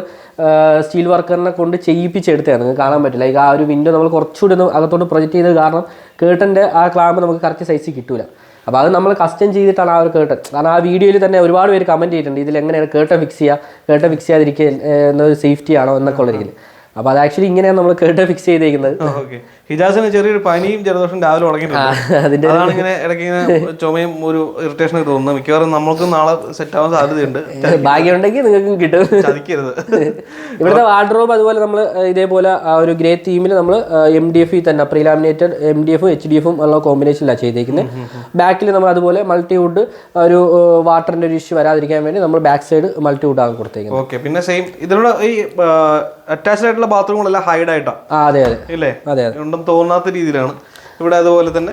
സ്റ്റീൽ വർക്കറിനെ കൊണ്ട് ചെയ്യിപ്പിച്ചെടുത്തതാണ്. നിങ്ങൾക്ക് കാണാൻ പറ്റില്ല. ലൈക്ക് ആ ഒരു വിൻഡോ നമ്മൾ കുറച്ചുകൂടി ഒന്ന് അകത്തോട്ട് പ്രൊജക്ട് ചെയ്തത് കാരണം കേട്ടന്റെ ആ ക്ലാമ്പ് നമുക്ക് കറക്റ്റ് സൈസിൽ കിട്ടൂല. അപ്പോൾ അത് നമ്മൾ കസ്റ്റം ചെയ്തിട്ടാണ് ആ ഒരു കേട്ടൻ കാരണം ആ വീഡിയോയിൽ തന്നെ ഒരുപാട് പേര് കമന്റ് ചെയ്തിട്ടുണ്ട്. ഇതിൽ എങ്ങനെയാണ് കേട്ടൻ ഫിക്സ് ചെയ്യുക കേട്ടൻ ഫിക്സ് ചെയ്യാതിരിക്കുക എന്നൊരു സേഫ്റ്റി ആണോ എന്നൊക്കെ ഉള്ള രീതിയിൽ. അപ്പോൾ അത് ആക്ച്വലി ഇങ്ങനെയാണ് നമ്മൾ കേട്ടൻ ഫിക്സ് ചെയ്തേക്കുന്നത്. ഓക്കെ. ഹിജാസിന് ചെറിയൊരു പനിയും ജലദോഷം രാവിലെ തുടങ്ങിയിട്ടുണ്ട് അതാണ് ഇങ്ങനെ ഇടയ്ക്ക് ഇങ്ങനെ ചുമയും ഒരു ഇറിറ്റേഷൻ ഒക്കെ തോന്നുന്നത്. മിക്കവാറും നമ്മൾക്ക് നാളെ സെറ്റ് ആവാൻ സാധ്യതയുണ്ട്. ഭാഗ്യമുണ്ടെങ്കിൽ നിങ്ങൾക്കും കിട്ടും. ചതിക്കരുത്. ഇവിടുത്തെ വാർഡ്രോബ് അതുപോലെ നമ്മൾ ഇതേപോലെ ആ ഒരു ഗ്രേ തീമിൽ നമ്മൾ എം ഡി എഫ് തന്നെ പ്രീലാമിനേറ്റഡ് എം ഡി എഫും എച്ച് ഡി എഫും ഉള്ള കോമ്പിനേഷനിലാണ് ചെയ്തേക്കുന്നത് ബാക്കിൽ നമ്മൾ അതുപോലെ മൾട്ടിവുഡ് ഒരു വാട്ടറിന്റെ ഒരു ഇഷ്യൂ വരാതിരിക്കാൻ വേണ്ടി നമ്മൾ ബാക്ക് സൈഡ് മൾട്ടിവുഡ് ആണ് കൊടുത്തേക്കുന്നത് ഓക്കെ പിന്നെ സെയിം ഇതിലൂടെ ഈ അറ്റാച്ച്ഡ് ആയിട്ടുള്ള ബാത്റൂമുകളെല്ലാം ഹൈഡ് ആയിട്ടാണ് അതെ അതെ. ഇല്ലേ? അതെ അതെ. ഉണ്ടെന്ന് തോന്നാത്ത രീതിയിലാണ്. ഇവിടെ അതുപോലെ തന്നെ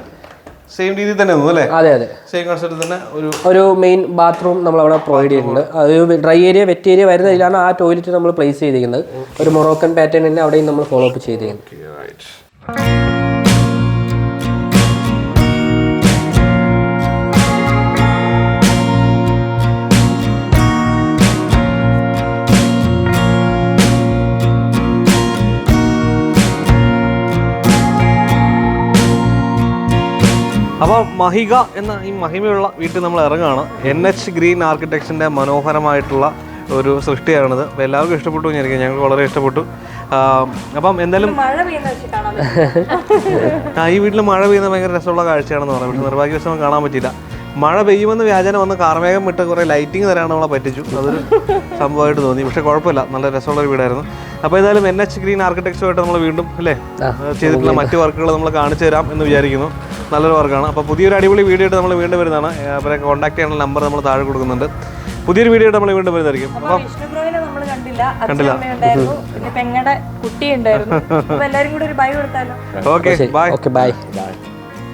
സെയിം രീതിയിൽ തന്നെ അല്ലേ? അതെ അതെ. സെയിം കൺസെപ്റ്റ് തന്നെ ഒരു ഒരു മെയിൻ ബാത്റൂം നമ്മൾ അവിടെ പ്രൊവൈഡ് ചെയ്തിട്ടുണ്ട് ഒരു ഡ്രൈ ഏരിയ വെറ്റ് ഏരിയ വരുന്ന ഇതിലാണ് ആ ടോയ്ലറ്റ് നമ്മൾ പ്ലേസ് ചെയ്തിരിക്കുന്നത്. ഒരു മൊറോക്കൻ പാറ്റേൺ തന്നെ അവിടെയും നമ്മൾ ഫോളോ അപ്പ് ചെയ്തിരിക്കുന്നത് മഹിക എന്ന ഈ മഹിമയുള്ള വീട്ടിൽ നമ്മൾ ഇറങ്ങുകയാണ്. എൻ എച്ച് ഗ്രീൻ ആർക്കിടെക്ചറിന്റെ മനോഹരമായിട്ടുള്ള ഒരു സൃഷ്ടിയാണിത്. അപ്പോൾ എല്ലാവർക്കും ഇഷ്ടപ്പെട്ടു ഞാനിരിക്കും ഞങ്ങൾക്ക് വളരെ ഇഷ്ടപ്പെട്ടു. അപ്പം എന്തായാലും ആ, ഈ വീട്ടിൽ മഴ പെയ്യുന്ന ഭയങ്കര രസമുള്ള കാഴ്ചയാണെന്ന് പറയാം പക്ഷെ നിർഭാഗ്യവശം കാണാൻ പറ്റില്ല മഴ പെയ്യുമെന്ന് വ്യാജന വന്ന് കാർമേഘം വിട്ട് കുറേ ലൈറ്റിംഗ് തരാണ് നമ്മളെ പറ്റിച്ചു. അതൊരു സംഭവമായിട്ട് തോന്നി. പക്ഷെ കുഴപ്പമില്ല. നല്ല രസമുള്ള ഒരു വീടായിരുന്നു. അപ്പോൾ ഏതായാലും എൻ എച്ച് ഗ്രീൻ ആർക്കിടെക്ചറുമായിട്ട് നമ്മൾ വീണ്ടും അല്ലേ? ചെയ്തിട്ടുള്ള മറ്റ് വർക്കുകൾ നമ്മൾ കാണിച്ചു തരാം എന്ന് വിചാരിക്കുന്നു. നല്ലൊരു വർക്കാണ്. അപ്പോൾ പുതിയൊരു അടിപൊളി വീഡിയോ ആയിട്ട് നമ്മൾ വീണ്ടും വരുന്നതാണ്. അവരെ കോൺടാക്ട് ചെയ്യാനുള്ള നമ്പർ നമ്മൾ താഴെ കൊടുക്കുന്നുണ്ട്. പുതിയൊരു വീഡിയോ നമ്മൾ വീണ്ടും വരുന്നതായിരിക്കും. അപ്പൊ കണ്ടില്ല. പെങ്ങടെ കുട്ടി ഉണ്ടായിരുന്നു (laughs) എല്ലാരും കൂടി ഒരു ബൈ കൊടുത്താലോ? ഓക്കെ ബൈ ഓക്കെ ബൈ ഇതാണ്